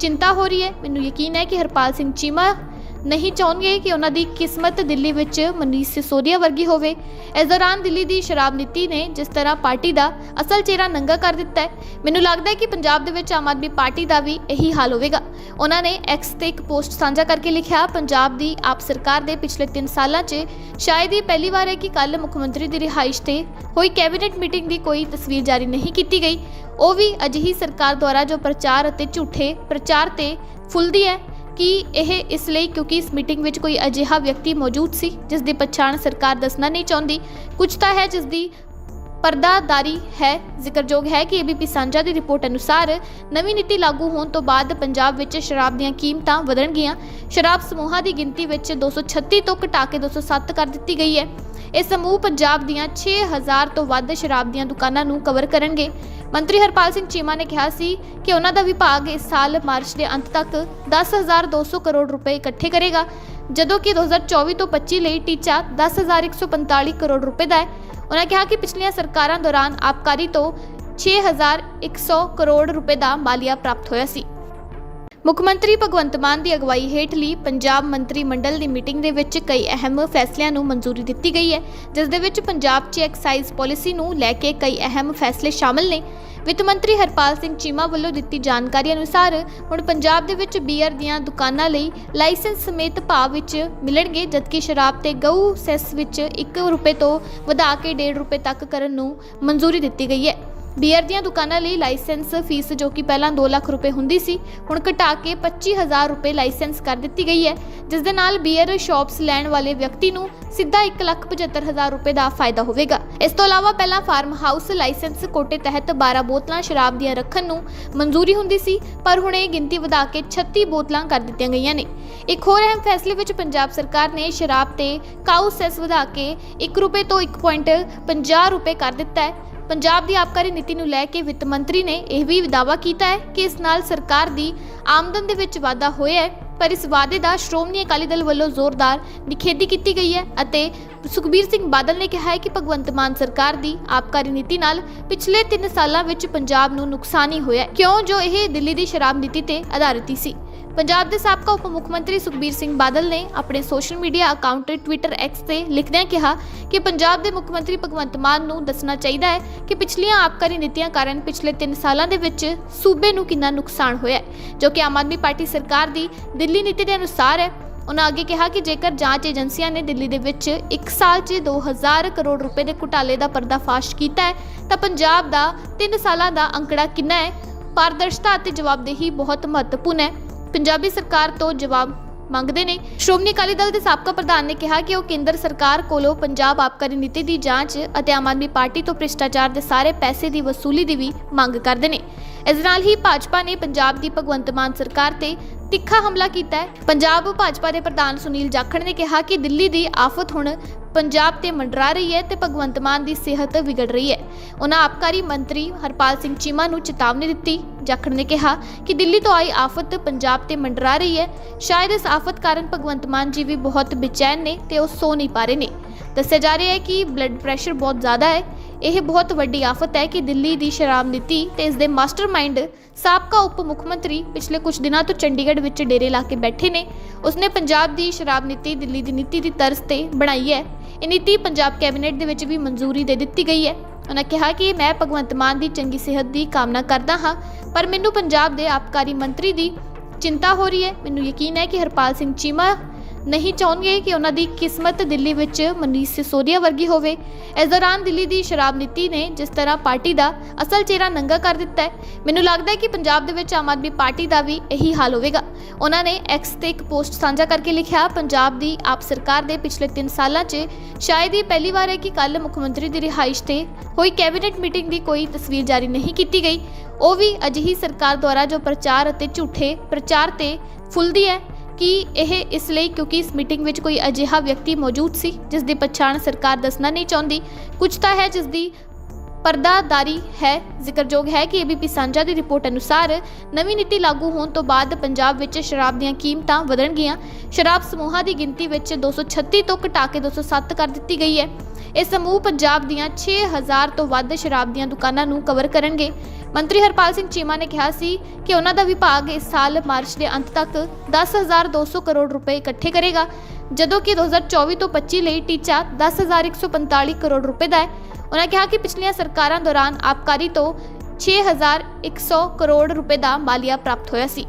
Speaker 1: ਚਿੰਤਾ ਹੋ ਰਹੀ ਹੈ। ਮੈਨੂੰ ਯਕੀਨ ਹੈ ਕਿ ਹਰਪਾਲ ਸਿੰਘ ਚੀਮਾ ਨਹੀਂ ਚਾਹੁੰਗੇ ਕਿ ਉਹਨਾਂ ਦੀ ਕਿਸਮਤ ਦਿੱਲੀ ਵਿੱਚ ਮਨੀਸ਼ ਸਿਸੋਦੀਆ ਵਰਗੀ ਹੋਵੇ। ਇਸ ਦੌਰਾਨ ਦਿੱਲੀ ਦੀ ਸ਼ਰਾਬ ਨੀਤੀ ਨੇ ਜਿਸ ਤਰ੍ਹਾਂ ਪਾਰਟੀ ਦਾ ਅਸਲ ਚਿਹਰਾ ਨੰਗਾ ਕਰ ਦਿੱਤਾ ਹੈ, ਮੈਨੂੰ ਲੱਗਦਾ ਹੈ ਕਿ ਪੰਜਾਬ ਦੇ ਵਿੱਚ ਆਮ ਆਦਮੀ ਪਾਰਟੀ ਦਾ ਵੀ ਇਹੀ ਹਾਲ ਹੋਵੇਗਾ। ਉਹਨਾਂ ਨੇ ਐਕਸ ਤੇ ਇੱਕ ਪੋਸਟ ਸਾਂਝਾ ਕਰਕੇ ਲਿਖਿਆ, ਪੰਜਾਬ ਦੀ ਆਪ ਸਰਕਾਰ ਦੇ ਪਿਛਲੇ 3 ਸਾਲਾਂ 'ਚ ਸ਼ਾਇਦ ਇਹ ਪਹਿਲੀ ਵਾਰ ਹੈ ਕਿ ਕੱਲ ਮੁੱਖ ਮੰਤਰੀ ਦੀ ਰਿਹਾਇਸ਼ ਤੇ ਹੋਈ ਕੈਬਨਿਟ ਮੀਟਿੰਗ ਦੀ ਕੋਈ ਤਸਵੀਰ ਜਾਰੀ ਨਹੀਂ ਕੀਤੀ ਗਈ। ਉਹ ਵੀ ਅਜਿਹੀ ਸਰਕਾਰ ਦੁਆਰਾ ਜੋ ਪ੍ਰਚਾਰ ਅਤੇ ਝੂਠੇ ਪ੍ਰਚਾਰ ਤੇ ਫੁੱਲਦੀ ਹੈ ਕਿ ਇਹ ਇਸ ਲਈ ਕਿਉਂਕਿ ਇਸ ਮੀਟਿੰਗ ਵਿੱਚ ਕੋਈ ਅਜਿਹਾ ਵਿਅਕਤੀ ਮੌਜੂਦ ਸੀ ਜਿਸ ਦੀ ਪਛਾਣ ਸਰਕਾਰ ਦੱਸਣਾ ਨਹੀਂ ਚਾਹੁੰਦੀ। ਕੁਝ ਤਾਂ ਹੈ ਜਿਸ ਦੀ ਪਰਦਾਦਾਰੀ ਹੈ, ਜ਼ਿਕਰਯੋਗ ਹੈ ਕਿ ਏਬੀਪੀ ਸਾਂਝਾ ਦੀ ਰਿਪੋਰਟ ਅਨੁਸਾਰ ਨਵੀਂ ਨੀਤੀ ਲਾਗੂ ਹੋਣ ਤੋਂ ਬਾਅਦ ਪੰਜਾਬ ਵਿੱਚ ਸ਼ਰਾਬ ਦੀਆਂ ਕੀਮਤਾਂ ਵਧਣਗੀਆਂ। ਸ਼ਰਾਬ ਸਮੂਹਾਂ ਦੀ ਗਿਣਤੀ ਵਿੱਚ 236 ਤੋਂ ਘਟਾ ਕੇ 207 ਕਰ ਦਿੱਤੀ ਗਈ ਹੈ। ਇਹ ਸਮੂਹ ਪੰਜਾਬ ਦੀਆਂ 6000 ਤੋਂ ਵੱਧ ਸ਼ਰਾਬ ਦੀਆਂ ਦੁਕਾਨਾਂ ਨੂੰ ਕਵਰ ਕਰਨਗੇ। ਮੰਤਰੀ ਹਰਪਾਲ ਸਿੰਘ ਚੀਮਾ ਨੇ ਕਿਹਾ ਸੀ ਕਿ ਉਹਨਾਂ ਦਾ ਵਿਭਾਗ ਇਸ ਸਾਲ ਮਾਰਚ ਦੇ ਅੰਤ ਤੱਕ 10200 ਕਰੋੜ ਰੁਪਏ ਇਕੱਠੇ ਕਰੇਗਾ, ਜਦੋਂ ਕਿ 2024 ਤੋਂ 25 ਲਈ ਟੀਚਾ 10145 ਕਰੋੜ ਰੁਪਏ ਦਾ ਹੈ। ਉਹਨਾਂ ਕਿਹਾ ਕਿ ਪਿਛਲੀਆਂ ਸਰਕਾਰਾਂ ਦੌਰਾਨ ਆਬਕਾਰੀ ਤੋਂ 6100 ਕਰੋੜ ਰੁਪਏ ਦਾ ਮਾਲੀਆ ਪ੍ਰਾਪਤ ਹੋਇਆ ਸੀ। ਮੁੱਖ ਮੰਤਰੀ ਭਗਵੰਤ ਮਾਨ ਦੀ ਅਗਵਾਈ ਹੇਠਲੀ ਪੰਜਾਬ ਮੰਤਰੀ ਮੰਡਲ ਦੀ ਮੀਟਿੰਗ ਦੇ ਵਿੱਚ ਕਈ ਅਹਿਮ ਫੈਸਲਿਆਂ ਨੂੰ ਮਨਜ਼ੂਰੀ ਦਿੱਤੀ ਗਈ ਹੈ, ਜਿਸ ਦੇ ਵਿੱਚ ਪੰਜਾਬ 'ਚ ਐਕਸਾਈਜ਼ ਪਾਲਿਸੀ ਨੂੰ ਲੈ ਕੇ ਕਈ ਅਹਿਮ ਫੈਸਲੇ ਸ਼ਾਮਲ ਨੇ। ਵਿੱਤ ਮੰਤਰੀ ਹਰਪਾਲ ਸਿੰਘ ਚੀਮਾ ਵੱਲੋਂ ਦਿੱਤੀ ਜਾਣਕਾਰੀ ਅਨੁਸਾਰ ਹੁਣ ਪੰਜਾਬ ਦੇ ਵਿੱਚ ਬੀਅਰ ਦੀਆਂ ਦੁਕਾਨਾਂ ਲਈ ਲਾਇਸੈਂਸ ਸਮੇਤ ਭਾਅ ਵਿੱਚ ਮਿਲਣਗੇ, ਜਦਕਿ ਸ਼ਰਾਬ ਤੇ ਗਊ ਸੈਸ ਵਿੱਚ 1 ਰੁਪਏ ਤੋਂ ਵਧਾ ਕੇ 1.5 ਰੁਪਏ ਤੱਕ ਕਰਨ ਨੂੰ ਮਨਜ਼ੂਰੀ ਦਿੱਤੀ ਗਈ ਹੈ। ਬੀਅਰ ਦੀਆਂ ਦੁਕਾਨਾਂ ਲਈ ਲਾਇਸੈਂਸ ਫੀਸ ਜੋ ਕਿ ਪਹਿਲਾਂ 2 ਲੱਖ ਰੁਪਏ ਹੁੰਦੀ ਸੀ, ਹੁਣ ਘਟਾ ਕੇ 25000 ਰੁਪਏ ਲਾਇਸੈਂਸ ਕਰ ਦਿੱਤੀ ਗਈ ਹੈ, ਜਿਸ ਦੇ ਨਾਲ ਬੀਅਰ ਸ਼ਾਪਸ ਲੈਣ ਵਾਲੇ ਵਿਅਕਤੀ ਨੂੰ ਸਿੱਧਾ 175000 ਰੁਪਏ ਦਾ ਫਾਇਦਾ ਹੋਵੇਗਾ। ਇਸ ਤੋਂ ਇਲਾਵਾ ਪਹਿਲਾਂ ਫਾਰਮ ਹਾਊਸ ਲਾਇਸੈਂਸ ਕੋਟੇ ਤਹਿਤ 12 ਬੋਤਲਾਂ ਸ਼ਰਾਬ ਦੀਆਂ ਰੱਖਣ ਨੂੰ ਮਨਜ਼ੂਰੀ ਹੁੰਦੀ ਸੀ, ਪਰ ਹੁਣ ਇਹ ਗਿਣਤੀ ਵਧਾ ਕੇ 36 ਬੋਤਲਾਂ ਕਰ ਦਿੱਤੀਆਂ ਗਈਆਂ ਨੇ। ਇੱਕ ਹੋਰ ਅਹਿਮ ਫੈਸਲੇ ਵਿੱਚ ਪੰਜਾਬ ਸਰਕਾਰ ਨੇ ਸ਼ਰਾਬ ਤੇ ਕਾਊ ਸੈਸ ਵਧਾ ਕੇ 1 ਰੁਪਏ ਤੋਂ 1.50 ਰੁਪਏ ਕਰ ਦਿੱਤਾ ਹੈ। ਪੰਜਾਬ ਦੀ ਆਬਕਾਰੀ ਨੀਤੀ ਨੂੰ ਲੈ ਕੇ ਵਿੱਤ ਮੰਤਰੀ ਨੇ ਇਹ ਵੀ ਦਾਅਵਾ ਕੀਤਾ ਹੈ ਕਿ ਇਸ ਨਾਲ ਸਰਕਾਰ ਦੀ ਆਮਦਨ ਦੇ ਵਿੱਚ ਵਾਧਾ ਹੋਇਆ ਹੈ, ਪਰ ਇਸ ਵਾਅਦੇ ਦਾ ਸ਼੍ਰੋਮਣੀ ਅਕਾਲੀ ਦਲ ਵੱਲੋਂ ਜ਼ੋਰਦਾਰ ਨਿਖੇਧੀ ਕੀਤੀ ਗਈ ਹੈ ਅਤੇ ਸੁਖਬੀਰ ਸਿੰਘ ਬਾਦਲ ਨੇ ਕਿਹਾ ਹੈ ਕਿ ਭਗਵੰਤ ਮਾਨ ਸਰਕਾਰ ਦੀ ਆਬਕਾਰੀ ਨੀਤੀ ਨਾਲ ਪਿਛਲੇ 3 ਸਾਲਾਂ ਵਿੱਚ ਪੰਜਾਬ ਨੂੰ ਨੁਕਸਾਨ ਹੀ। ਹੋਇਆ ਕਿਉਂ? ਜੋ ਇਹ ਦਿੱਲੀ ਦੀ ਸ਼ਰਾਬ ਨੀਤੀ ਤੇ ਆਧਾਰਿਤ ਸੀ। ਪੰਜਾਬ ਦੇ ਸਾਬਕਾ ਉਪ ਮੁੱਖ ਮੰਤਰੀ ਸੁਖਬੀਰ ਸਿੰਘ ਬਾਦਲ ਨੇ ਆਪਣੇ social media account Twitter X ਤੇ ਲਿਖਦਿਆਂ ਕਿਹਾ ਕਿ ਪੰਜਾਬ ਦੇ ਮੁੱਖ ਮੰਤਰੀ ਭਗਵੰਤ ਮਾਨ ਨੂੰ ਦੱਸਣਾ ਚਾਹੀਦਾ ਹੈ ਕਿ ਪਿਛਲੀਆਂ ਆਬਕਾਰੀ ਨੀਤੀਆਂ ਕਾਰਨ ਪਿਛਲੇ 3 ਸਾਲਾਂ ਦੇ ਵਿੱਚ ਸੂਬੇ ਨੂੰ ਕਿੰਨਾ ਨੁਕਸਾਨ ਹੋਇਆ ਹੈ, ਜੋ ਕਿ ਆਮ ਆਦਮੀ ਪਾਰਟੀ ਸਰਕਾਰ ਦੀ ਦਿੱਲੀ ਨੀਤੀ ਦੇ ਅਨੁਸਾਰ ਹੈ। ਉਹਨਾਂ ਅੱਗੇ ਕਿਹਾ ਕਿ ਜੇਕਰ ਜਾਂਚ ਏਜੰਸੀਆਂ ਨੇ ਦਿੱਲੀ ਦੇ ਵਿੱਚ 1 ਸਾਲ 'ਚ 2000 ਕਰੋੜ ਰੁਪਏ ਦੇ ਘੁਟਾਲੇ ਦਾ ਪਰਦਾਫਾਸ਼ ਕੀਤਾ ਹੈ, ਤਾਂ ਪੰਜਾਬ ਦਾ 3 ਸਾਲਾਂ ਦਾ ਅੰਕੜਾ ਕਿੰਨਾ ਹੈ? ਪਾਰਦਰਸ਼ਤਾ ਅਤੇ ਜਵਾਬਦੇਹੀ ਬਹੁਤ ਮਹੱਤਵਪੂਰਨ ਹੈ। ਪੰਜਾਬੀ ਸਰਕਾਰ ਤੋਂ ਜਵਾਬ ਮੰਗਦੇ ਨੇ। ਸ਼੍ਰੋਮਣੀ ਅਕਾਲੀ ਦਲ ਦੇ ਸਾਬਕਾ ਪ੍ਰਧਾਨ ਨੇ ਕਿਹਾ ਕਿ ਉਹ ਕੇਂਦਰ ਸਰਕਾਰ ਕੋਲੋਂ ਪੰਜਾਬ ਆਬਕਾਰੀ ਨੀਤੀ ਦੀ ਜਾਂਚ ਅਤੇ ਆਮ ਆਦਮੀ ਪਾਰਟੀ ਤੋਂ ਭ੍ਰਿਸ਼ਟਾਚਾਰ ਦੇ ਸਾਰੇ ਪੈਸੇ ਦੀ ਵਸੂਲੀ ਦੀ ਵੀ ਮੰਗ ਕਰਦੇ ਨੇ। ਇਸ ਨਾਲ ਹੀ ਭਾਜਪਾ ਨੇ ਪੰਜਾਬ ਦੀ ਭਗਵੰਤ ਮਾਨ ਸਰਕਾਰ ਤੇ ਤਿੱਖਾ ਹਮਲਾ ਕੀਤਾ ਹੈ। ਪੰਜਾਬ ਭਾਜਪਾ ਦੇ ਪ੍ਰਧਾਨ ਸੁਨੀਲ ਜਾਖੜ ਨੇ ਕਿਹਾ ਕਿ ਦਿੱਲੀ ਦੀ ਆਫਤ ਹੁਣ ਪੰਜਾਬ ਤੇ ਮੰਡਰਾ ਰਹੀ ਹੈ ਤੇ ਭਗਵੰਤ ਮਾਨ ਦੀ ਸਿਹਤ ਵਿਗੜ ਰਹੀ ਹੈ। ਉਹਨਾਂ ਆਬਕਾਰੀ ਮੰਤਰੀ ਹਰਪਾਲ ਸਿੰਘ ਚੀਮਾ ਨੂੰ ਚੇਤਾਵਨੀ ਦਿੱਤੀ। ਜਾਖੜ ਨੇ ਕਿਹਾ ਕਿ ਦਿੱਲੀ ਤੋਂ ਆਈ ਆਫਤ ਪੰਜਾਬ ਤੇ ਮੰਡਰਾ ਰਹੀ ਹੈ। ਸ਼ਾਇਦ ਇਸ ਆਫਤ ਕਾਰਨ ਭਗਵੰਤ ਮਾਨ ਜੀ ਵੀ ਬਹੁਤ ਬੇਚੈਨ ਨੇ ਤੇ ਉਹ ਸੋ ਨਹੀਂ ਪਾ ਰਹੇ ਨੇ। ਦੱਸਿਆ ਜਾ ਰਿਹਾ ਹੈ ਕਿ ਬਲੱਡ ਪ੍ਰੈਸ਼ਰ ਬਹੁਤ ਜ਼ਿਆਦਾ ਹੈ। ਇਹ ਬਹੁਤ ਵੱਡੀ ਆਫਤ ਹੈ ਕਿ ਦਿੱਲੀ ਦੀ ਸ਼ਰਾਬ ਨੀਤੀ ਤੇ ਇਸ ਦੇ ਮਾਸਟਰਮਾਈਂਡ ਸਾਬਕਾ ਉਪ ਮੁੱਖ ਮੰਤਰੀ ਪਿਛਲੇ ਕੁਝ ਦਿਨਾਂ ਤੋਂ ਚੰਡੀਗੜ੍ਹ ਵਿੱਚ ਡੇਰੇ ਲਾ ਕੇ ਬੈਠੇ ਨੇ। ਉਸਨੇ ਪੰਜਾਬ ਦੀ ਸ਼ਰਾਬ ਨੀਤੀ, ਦਿੱਲੀ ਦੀ ਨੀਤੀ ਦੀ ਤਰਜ਼ ਤੇ ਬਣਾਈ ਹੈ। ਇਹ ਨੀਤੀ ਪੰਜਾਬ ਕੈਬਨਿਟ ਦੇ ਵਿੱਚ ਵੀ ਮਨਜ਼ੂਰੀ ਦੇ ਦਿੱਤੀ ਗਈ ਹੈ। ਉਹਨਾਂ ਕਿਹਾ ਕਿ ਮੈਂ ਭਗਵੰਤ ਮਾਨ ਦੀ ਚੰਗੀ ਸਿਹਤ ਦੀ ਕਾਮਨਾ ਕਰਦਾ ਹਾਂ, ਪਰ ਮੈਨੂੰ ਪੰਜਾਬ ਦੇ ਆਬਕਾਰੀ ਮੰਤਰੀ ਦੀ ਚਿੰਤਾ ਹੋ ਰਹੀ ਹੈ। ਮੈਨੂੰ ਯਕੀਨ ਹੈ ਕਿ ਹਰਪਾਲ ਸਿੰਘ ਚੀਮਾ ਨਹੀਂ ਚਾਹੁੰਗੇ ਕਿ ਉਹਨਾਂ ਦੀ ਕਿਸਮਤ ਦਿੱਲੀ ਵਿੱਚ ਮਨੀਸ਼ ਸਿਸੋਦੀਆ ਵਰਗੀ ਹੋਵੇ। ਇਸ ਦੌਰਾਨ ਦਿੱਲੀ ਦੀ ਸ਼ਰਾਬ ਨੀਤੀ ਨੇ ਜਿਸ ਤਰ੍ਹਾਂ ਪਾਰਟੀ ਦਾ ਅਸਲ ਚਿਹਰਾ ਨੰਗਾ ਕਰ ਦਿੱਤਾ ਹੈ, ਮੈਨੂੰ ਲੱਗਦਾ ਹੈ ਕਿ ਪੰਜਾਬ ਦੇ ਵਿੱਚ ਆਮ ਆਦਮੀ ਪਾਰਟੀ ਦਾ ਵੀ ਇਹੀ ਹਾਲ ਹੋਵੇਗਾ। ਉਹਨਾਂ ਨੇ ਐਕਸ ਤੇ ਇੱਕ ਪੋਸਟ ਸਾਂਝਾ ਕਰਕੇ ਲਿਖਿਆ, ਪੰਜਾਬ ਦੀ ਆਪ ਸਰਕਾਰ ਦੇ ਪਿਛਲੇ 3 ਸਾਲਾਂ 'ਚ ਸ਼ਾਇਦ ਇਹ ਪਹਿਲੀ ਵਾਰ ਹੈ ਕਿ ਕੱਲ ਮੁੱਖ ਮੰਤਰੀ ਦੀ ਰਿਹਾਇਸ਼ ਤੇ ਹੋਈ ਕੈਬਨਿਟ ਮੀਟਿੰਗ ਦੀ ਕੋਈ ਤਸਵੀਰ ਜਾਰੀ ਨਹੀਂ ਕੀਤੀ ਗਈ। ਉਹ ਵੀ ਅਜਿਹੀ ਸਰਕਾਰ ਦੁਆਰਾ ਜੋ ਪ੍ਰਚਾਰ ਅਤੇ ਝੂਠੇ ਪ੍ਰਚਾਰ ਤੇ ਫੁੱਲਦੀ ਹੈ ਕਿ ਇਹ ਇਸ ਲਈ ਕਿਉਂਕਿ ਇਸ ਮੀਟਿੰਗ ਵਿੱਚ ਕੋਈ ਅਜਿਹਾ ਵਿਅਕਤੀ ਮੌਜੂਦ ਸੀ ਜਿਸ ਦੀ ਪਛਾਣ ਸਰਕਾਰ ਦੱਸਣਾ ਨਹੀਂ ਚਾਹੁੰਦੀ? ਕੁਝ ਤਾਂ ਹੈ ਜਿਸ ਦੀ ਪਰਦਾਦਾਰੀ ਹੈ, ਜ਼ਿਕਰਯੋਗ ਹੈ ਕਿ ਏਬੀਪੀ ਸਾਂਝਾ ਦੀ ਰਿਪੋਰਟ ਅਨੁਸਾਰ ਨਵੀਂ ਨੀਤੀ ਲਾਗੂ ਹੋਣ ਤੋਂ ਬਾਅਦ ਪੰਜਾਬ ਵਿੱਚ ਸ਼ਰਾਬ ਦੀਆਂ ਕੀਮਤਾਂ ਵਧਣਗੀਆਂ। ਸ਼ਰਾਬ ਸਮੂਹਾਂ ਦੀ ਗਿਣਤੀ ਵਿੱਚ 236 ਤੋਂ ਘਟਾ ਕੇ 207 ਕਰ ਦਿੱਤੀ ਗਈ ਹੈ। ਇਹ ਸਮੂਹ ਪੰਜਾਬ ਦੀਆਂ 6000 ਤੋਂ ਵੱਧ ਸ਼ਰਾਬ ਦੀਆਂ ਦੁਕਾਨਾਂ ਨੂੰ ਕਵਰ ਕਰਨਗੇ। ਮੰਤਰੀ ਹਰਪਾਲ ਸਿੰਘ ਚੀਮਾ ਨੇ ਕਿਹਾ ਸੀ ਕਿ ਉਹਨਾਂ ਦਾ ਵਿਭਾਗ ਇਸ ਸਾਲ ਮਾਰਚ ਦੇ ਅੰਤ ਤੱਕ 10200 ਕਰੋੜ ਰੁਪਏ ਇਕੱਠੇ ਕਰੇਗਾ, ਜਦੋਂ ਕਿ 2024 ਤੋਂ 25 ਲਈ ਟੀਚਾ 10145 ਕਰੋੜ ਰੁਪਏ ਦਾ ਹੈ। ਉਹਨਾਂ ਕਿਹਾ ਕਿ ਪਿਛਲੀਆਂ ਸਰਕਾਰਾਂ ਦੌਰਾਨ ਆਬਕਾਰੀ ਤੋਂ 6100 ਕਰੋੜ ਰੁਪਏ ਦਾ ਮਾਲੀਆ ਪ੍ਰਾਪਤ ਹੋਇਆ ਸੀ।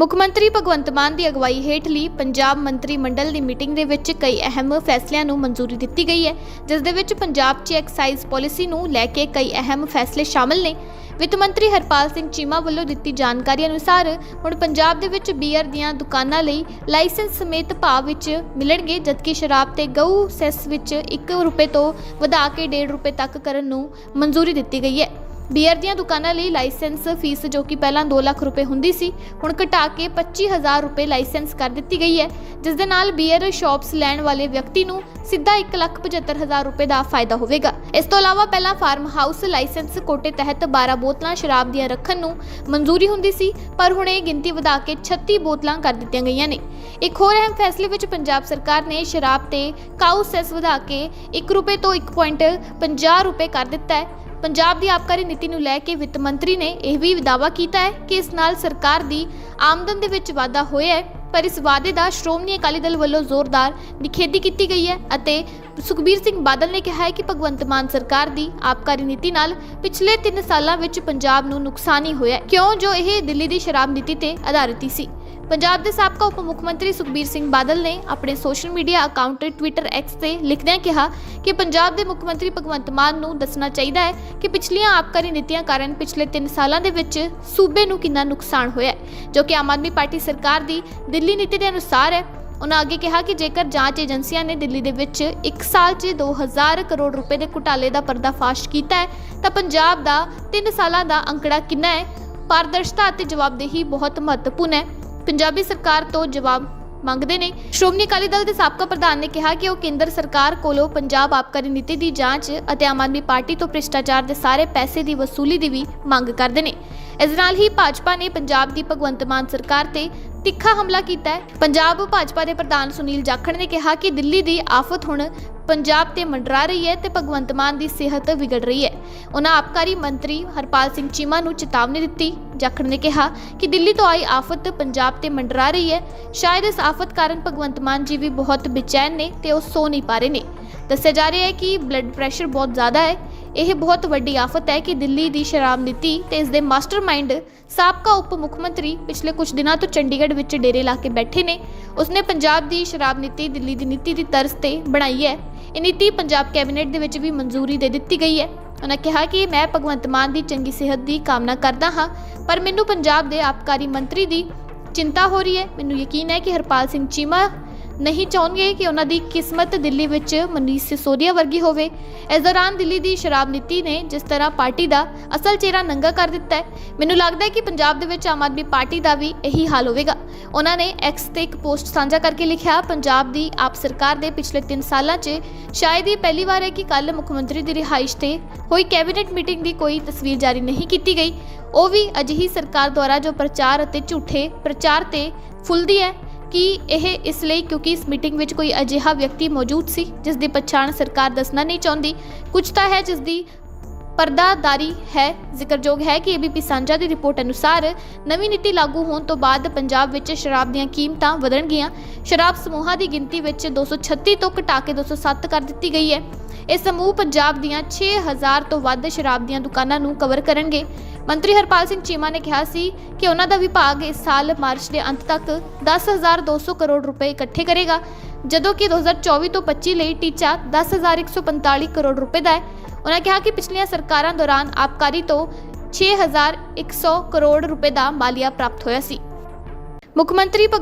Speaker 1: ਮੁੱਖ ਮੰਤਰੀ ਭਗਵੰਤ ਮਾਨ ਦੀ ਅਗਵਾਈ ਹੇਠਲੀ ਪੰਜਾਬ ਮੰਤਰੀ ਮੰਡਲ ਦੀ ਮੀਟਿੰਗ ਦੇ ਵਿੱਚ ਕਈ ਅਹਿਮ ਫੈਸਲਿਆਂ ਨੂੰ ਮਨਜ਼ੂਰੀ ਦਿੱਤੀ ਗਈ ਹੈ, ਜਿਸ ਦੇ ਵਿੱਚ ਪੰਜਾਬ 'ਚ ਐਕਸਾਈਜ਼ ਪਾਲਿਸੀ ਨੂੰ ਲੈ ਕੇ ਕਈ ਅਹਿਮ ਫੈਸਲੇ ਸ਼ਾਮਲ ਨੇ। ਵਿੱਤ ਮੰਤਰੀ ਹਰਪਾਲ ਸਿੰਘ ਚੀਮਾ ਵੱਲੋਂ ਦਿੱਤੀ ਜਾਣਕਾਰੀ ਅਨੁਸਾਰ ਹੁਣ ਪੰਜਾਬ ਦੇ ਵਿੱਚ ਬੀਅਰ ਦੀਆਂ ਦੁਕਾਨਾਂ ਲਈ ਲਾਇਸੈਂਸ ਸਮੇਤ ਭਾਅ ਵਿੱਚ ਮਿਲਣਗੇ, ਜਦਕਿ ਸ਼ਰਾਬ ਤੇ ਗਊ ਸੈਸ ਵਿੱਚ 1 ਰੁਪਏ ਤੋਂ ਵਧਾ ਕੇ 1.5 ਰੁਪਏ ਤੱਕ ਕਰਨ ਨੂੰ ਮਨਜ਼ੂਰੀ ਦਿੱਤੀ ਗਈ ਹੈ। ਬੀਅਰ ਦੀਆਂ ਦੁਕਾਨਾਂ ਲਈ ਲਾਇਸੈਂਸ ਫੀਸ ਜੋ ਕਿ ਪਹਿਲਾਂ 2 ਲੱਖ ਰੁਪਏ ਹੁੰਦੀ ਸੀ, ਹੁਣ ਘਟਾ ਕੇ 25000 ਰੁਪਏ ਲਾਇਸੈਂਸ ਕਰ ਦਿੱਤੀ ਗਈ ਹੈ, ਜਿਸ ਦੇ ਨਾਲ ਬੀਅਰ ਸ਼ਾਪਸ ਲੈਣ ਵਾਲੇ ਵਿਅਕਤੀ ਨੂੰ ਸਿੱਧਾ 175000 ਰੁਪਏ ਦਾ ਫਾਇਦਾ ਹੋਵੇਗਾ। ਇਸ ਤੋਂ ਇਲਾਵਾ ਪਹਿਲਾਂ ਫਾਰਮ ਹਾਊਸ ਲਾਇਸੈਂਸ ਕੋਟੇ ਤਹਿਤ 12 ਬੋਤਲਾਂ ਸ਼ਰਾਬ ਦੀਆਂ ਰੱਖਣ ਨੂੰ ਮਨਜ਼ੂਰੀ ਹੁੰਦੀ ਸੀ, ਪਰ ਹੁਣ ਇਹ ਗਿਣਤੀ ਵਧਾ ਕੇ 36 ਬੋਤਲਾਂ ਕਰ ਦਿੱਤੀਆਂ ਗਈਆਂ ਨੇ। ਇੱਕ ਹੋਰ ਅਹਿਮ ਫੈਸਲੇ ਵਿੱਚ ਪੰਜਾਬ ਸਰਕਾਰ ਨੇ ਸ਼ਰਾਬ ਤੇ ਕਾਊ ਸੈਸ ਵਧਾ ਕੇ 1 ਰੁਪਏ ਤੋਂ 1.50 ਰੁਪਏ ਕਰ ਦਿੱਤਾ ਹੈ। ਪੰਜਾਬ ਦੀ ਆਬਕਾਰੀ ਨੀਤੀ ਨੂੰ ਲੈ ਕੇ ਵਿੱਤ ਮੰਤਰੀ ਨੇ ਇਹ ਵੀ ਦਾਅਵਾ ਕੀਤਾ ਹੈ ਕਿ ਇਸ ਨਾਲ ਸਰਕਾਰ ਦੀ ਆਮਦਨ ਦੇ ਵਿੱਚ ਵਾਧਾ ਹੋਇਆ ਹੈ, ਪਰ ਇਸ ਵਾਅਦੇ ਦਾ ਸ਼੍ਰੋਮਣੀ ਅਕਾਲੀ ਦਲ ਵੱਲੋਂ ਜ਼ੋਰਦਾਰ ਨਿਖੇਧੀ ਕੀਤੀ ਗਈ ਹੈ ਅਤੇ ਸੁਖਬੀਰ ਸਿੰਘ ਬਾਦਲ ਨੇ ਕਿਹਾ ਹੈ ਕਿ ਭਗਵੰਤ ਮਾਨ ਸਰਕਾਰ ਦੀ ਆਬਕਾਰੀ ਨੀਤੀ ਨਾਲ ਪਿਛਲੇ 3 ਸਾਲਾਂ ਵਿੱਚ ਪੰਜਾਬ ਨੂੰ ਨੁਕਸਾਨ ਹੀ। ਹੋਇਆ ਕਿਉਂ? ਜੋ ਇਹ ਦਿੱਲੀ ਦੀ ਸ਼ਰਾਬ ਨੀਤੀ ਤੇ ਆਧਾਰਿਤ ਸੀ। ਪੰਜਾਬ ਦੇ ਸਾਬਕਾ ਉਪ ਮੁੱਖ ਮੰਤਰੀ ਸੁਖਬੀਰ ਸਿੰਘ ਬਾਦਲ ਨੇ ਆਪਣੇ social media account Twitter X ਤੇ ਲਿਖਦਿਆਂ ਕਿਹਾ ਕਿ ਪੰਜਾਬ ਦੇ ਮੁੱਖ ਮੰਤਰੀ ਭਗਵੰਤ ਮਾਨ ਨੂੰ ਦੱਸਣਾ ਚਾਹੀਦਾ ਹੈ ਕਿ ਪਿਛਲੀਆਂ ਆਬਕਾਰੀ ਨੀਤੀਆਂ ਕਾਰਨ ਪਿਛਲੇ 3 ਸਾਲਾਂ ਦੇ ਵਿੱਚ ਸੂਬੇ ਨੂੰ ਕਿੰਨਾ ਨੁਕਸਾਨ ਹੋਇਆ ਹੈ, ਜੋ ਕਿ ਆਮ ਆਦਮੀ ਪਾਰਟੀ ਸਰਕਾਰ ਦੀ ਦਿੱਲੀ ਨੀਤੀ ਦੇ ਅਨੁਸਾਰ ਹੈ। ਉਹਨਾਂ ਅੱਗੇ ਕਿਹਾ ਕਿ ਜੇਕਰ ਜਾਂਚ ਏਜੰਸੀਆਂ ਨੇ ਦਿੱਲੀ ਦੇ ਵਿੱਚ 1 ਸਾਲ 'ਚ 2000 ਕਰੋੜ ਰੁਪਏ ਦੇ ਘੁਟਾਲੇ ਦਾ ਪਰਦਾਫਾਸ਼ ਕੀਤਾ ਹੈ, ਤਾਂ ਪੰਜਾਬ ਦਾ 3 ਸਾਲਾਂ ਦਾ ਅੰਕੜਾ ਕਿੰਨਾ ਹੈ? ਪਾਰਦਰਸ਼ਤਾ ਅਤੇ ਜਵਾਬਦੇਹੀ ਬਹੁਤ ਮਹੱਤਵਪੂਰਨ ਹੈ। ਪੰਜਾਬੀ ਸਰਕਾਰ ਤੋਂ ਜਵਾਬ ਮੰਗਦੇ ਨੇ। ਸ਼੍ਰੋਮਣੀ ਅਕਾਲੀ ਦਲ ਦੇ ਸਾਬਕਾ ਪ੍ਰਧਾਨ ਨੇ ਕਿਹਾ ਕਿ ਉਹ ਕੇਂਦਰ ਸਰਕਾਰ ਕੋਲੋਂ ਪੰਜਾਬ ਆਬਕਾਰੀ ਨੀਤੀ ਦੀ ਜਾਂਚ ਅਤੇ ਆਮ ਆਦਮੀ ਪਾਰਟੀ ਤੋਂ ਭ੍ਰਿਸ਼ਟਾਚਾਰ ਦੇ ਸਾਰੇ ਪੈਸੇ ਦੀ ਵਸੂਲੀ ਦੀ ਵੀ ਮੰਗ ਕਰਦੇ ਨੇ। ਇਸ ਨਾਲ ਹੀ ਭਾਜਪਾ ਨੇ ਪੰਜਾਬ ਦੀ ਭਗਵੰਤ ਮਾਨ ਸਰਕਾਰ ਤੇ ਤਿੱਖਾ ਹਮਲਾ ਕੀਤਾ ਹੈ। ਪੰਜਾਬ ਭਾਜਪਾ ਦੇ ਪ੍ਰਧਾਨ ਸੁਨੀਲ ਜਾਖੜ ਨੇ ਕਿਹਾ ਕਿ ਦਿੱਲੀ ਦੀ ਆਫਤ ਹੁਣ ਪੰਜਾਬ ਤੇ ਮੰਡਰਾ ਰਹੀ ਹੈ ਤੇ ਭਗਵੰਤ ਮਾਨ ਦੀ ਸਿਹਤ ਵਿਗੜ ਰਹੀ ਹੈ। ਉਹਨਾਂ ਆਬਕਾਰੀ ਮੰਤਰੀ ਹਰਪਾਲ ਸਿੰਘ ਚੀਮਾ ਨੂੰ ਚੇਤਾਵਨੀ ਦਿੱਤੀ। ਜਾਖੜ ਨੇ ਕਿਹਾ ਕਿ ਦਿੱਲੀ ਤੋਂ ਆਈ ਆਫਤ ਪੰਜਾਬ ਤੇ ਮੰਡਰਾ ਰਹੀ ਹੈ। ਸ਼ਾਇਦ ਇਸ ਆਫਤ ਕਾਰਨ ਭਗਵੰਤ ਮਾਨ ਜੀ ਵੀ ਬਹੁਤ ਬੇਚੈਨ ਨੇ ਤੇ ਉਹ ਸੋ ਨਹੀਂ ਪਾ ਰਹੇ ਨੇ। ਦੱਸਿਆ ਜਾ ਰਿਹਾ ਹੈ ਕਿ ਬਲੱਡ ਪ੍ਰੈਸ਼ਰ ਬਹੁਤ ਜ਼ਿਆਦਾ ਹੈ। ਇਹ ਬਹੁਤ ਵੱਡੀ ਆਫਤ ਹੈ ਕਿ ਦਿੱਲੀ ਦੀ ਸ਼ਰਾਬ ਨੀਤੀ ਤੇ ਇਸ ਦੇ ਮਾਸਟਰਮਾਈਂਡ ਸਾਬਕਾ ਉਪ ਮੁੱਖ ਮੰਤਰੀ ਪਿਛਲੇ ਕੁਝ ਦਿਨਾਂ ਤੋਂ ਚੰਡੀਗੜ੍ਹ ਵਿੱਚ ਡੇਰੇ ਲਾ ਕੇ ਬੈਠੇ ਨੇ। ਉਸਨੇ ਪੰਜਾਬ ਦੀ ਸ਼ਰਾਬ ਨੀਤੀ, ਦਿੱਲੀ ਦੀ ਨੀਤੀ ਦੀ ਤਰਜ਼ ਤੇ ਬਣਾਈ ਹੈ। ਇਹ ਨੀਤੀ ਪੰਜਾਬ ਕੈਬਨਿਟ ਦੇ ਵਿੱਚ ਵੀ ਮਨਜ਼ੂਰੀ ਦੇ ਦਿੱਤੀ ਗਈ ਹੈ। ਉਹਨਾਂ ਕਿਹਾ ਕਿ ਮੈਂ ਭਗਵੰਤ ਮਾਨ ਦੀ ਚੰਗੀ ਸਿਹਤ ਦੀ ਕਾਮਨਾ ਕਰਦਾ ਹਾਂ, ਪਰ ਮੈਨੂੰ ਪੰਜਾਬ ਦੇ ਆਬਕਾਰੀ ਮੰਤਰੀ ਦੀ ਚਿੰਤਾ ਹੋ ਰਹੀ ਹੈ। ਮੈਨੂੰ ਯਕੀਨ ਹੈ ਕਿ ਹਰਪਾਲ ਸਿੰਘ ਚੀਮਾ ਨਹੀਂ ਚਾਹੁੰਗੇ ਕਿ ਉਹਨਾਂ ਦੀ ਕਿਸਮਤ ਦਿੱਲੀ ਵਿੱਚ ਮਨੀਸ਼ ਸਿਸੋਦੀਆ ਵਰਗੀ ਹੋਵੇ। ਇਸ ਦੌਰਾਨ ਦਿੱਲੀ ਦੀ ਸ਼ਰਾਬ ਨੀਤੀ ਨੇ ਜਿਸ ਤਰ੍ਹਾਂ ਪਾਰਟੀ ਦਾ ਅਸਲ ਚਿਹਰਾ ਨੰਗਾ ਕਰ ਦਿੱਤਾ ਹੈ, ਮੈਨੂੰ ਲੱਗਦਾ ਹੈ ਕਿ ਪੰਜਾਬ ਦੇ ਵਿੱਚ ਆਮ ਆਦਮੀ ਪਾਰਟੀ ਦਾ ਵੀ ਇਹੀ ਹਾਲ ਹੋਵੇਗਾ। ਉਹਨਾਂ ਨੇ ਐਕਸ ਤੇ ਇੱਕ ਪੋਸਟ ਸਾਂਝਾ ਕਰਕੇ ਲਿਖਿਆ, ਪੰਜਾਬ ਦੀ ਆਪ ਸਰਕਾਰ ਦੇ ਪਿਛਲੇ 3 ਸਾਲਾਂ 'ਚ ਸ਼ਾਇਦ ਇਹ ਪਹਿਲੀ ਵਾਰ ਹੈ ਕਿ ਕੱਲ ਮੁੱਖ ਮੰਤਰੀ ਦੀ ਰਿਹਾਇਸ਼ ਤੇ ਹੋਈ ਕੈਬਨਿਟ ਮੀਟਿੰਗ ਦੀ ਕੋਈ ਤਸਵੀਰ ਜਾਰੀ ਨਹੀਂ ਕੀਤੀ ਗਈ। ਉਹ ਵੀ ਅਜਿਹੀ ਸਰਕਾਰ ਦੁਆਰਾ ਜੋ ਪ੍ਰਚਾਰ ਅਤੇ ਝੂਠੇ ਪ੍ਰਚਾਰ ਤੇ ਫੁੱਲਦੀ ਹੈ ਕਿ ਇਹ ਇਸ ਲਈ ਕਿਉਂਕਿ ਇਸ ਮੀਟਿੰਗ ਵਿੱਚ ਕੋਈ ਅਜਿਹਾ ਵਿਅਕਤੀ ਮੌਜੂਦ ਸੀ ਜਿਸ ਦੀ ਪਛਾਣ ਸਰਕਾਰ ਦੱਸਣਾ ਨਹੀਂ ਚਾਹੁੰਦੀ? ਕੁਝ ਤਾਂ ਹੈ ਜਿਸ ਦੀ ਪਰਦਾਦਾਰੀ ਹੈ, ਜ਼ਿਕਰਯੋਗ ਹੈ ਕਿ ਏਬੀਪੀ ਸਾਂਝਾ ਦੀ ਰਿਪੋਰਟ ਅਨੁਸਾਰ ਨਵੀਂ ਨੀਤੀ ਲਾਗੂ ਹੋਣ ਤੋਂ ਬਾਅਦ ਪੰਜਾਬ ਵਿੱਚ ਸ਼ਰਾਬ ਦੀਆਂ ਕੀਮਤਾਂ ਵਧਣਗੀਆਂ। ਸ਼ਰਾਬ ਸਮੂਹਾਂ ਦੀ ਗਿਣਤੀ ਵਿੱਚ 236 ਤੋਂ ਘਟਾ ਕੇ 207 ਕਰ ਦਿੱਤੀ ਗਈ ਹੈ। ਇਹ ਸਮੂਹ ਪੰਜਾਬ ਦੀਆਂ 6000 ਤੋਂ ਵੱਧ ਸ਼ਰਾਬ ਦੀਆਂ ਦੁਕਾਨਾਂ ਨੂੰ ਕਵਰ ਕਰਨਗੇ। ਮੰਤਰੀ ਹਰਪਾਲ ਸਿੰਘ ਚੀਮਾ ਨੇ ਕਿਹਾ ਸੀ ਕਿ ਉਹਨਾਂ ਦਾ ਵਿਭਾਗ ਇਸ ਸਾਲ ਮਾਰਚ ਦੇ ਅੰਤ ਤੱਕ 10200 ਕਰੋੜ ਰੁਪਏ ਇਕੱਠੇ ਕਰੇਗਾ, ਜਦੋਂ ਕਿ 2024 ਤੋਂ 25 ਲਈ ਟੀਚਾ 10145 ਕਰੋੜ ਰੁਪਏ ਦਾ ਹੈ। ਉਹਨਾਂ ਕਿਹਾ ਕਿ ਪਿਛਲੀਆਂ ਸਰਕਾਰਾਂ ਦੌਰਾਨ ਆਬਕਾਰੀ ਤੋਂ 6100 ਕਰੋੜ ਰੁਪਏ ਦਾ ਮਾਲੀਆ ਪ੍ਰਾਪਤ ਹੋਇਆ ਸੀ। ਮੁੱਖ ਮੰਤਰੀ ਭਗਵ-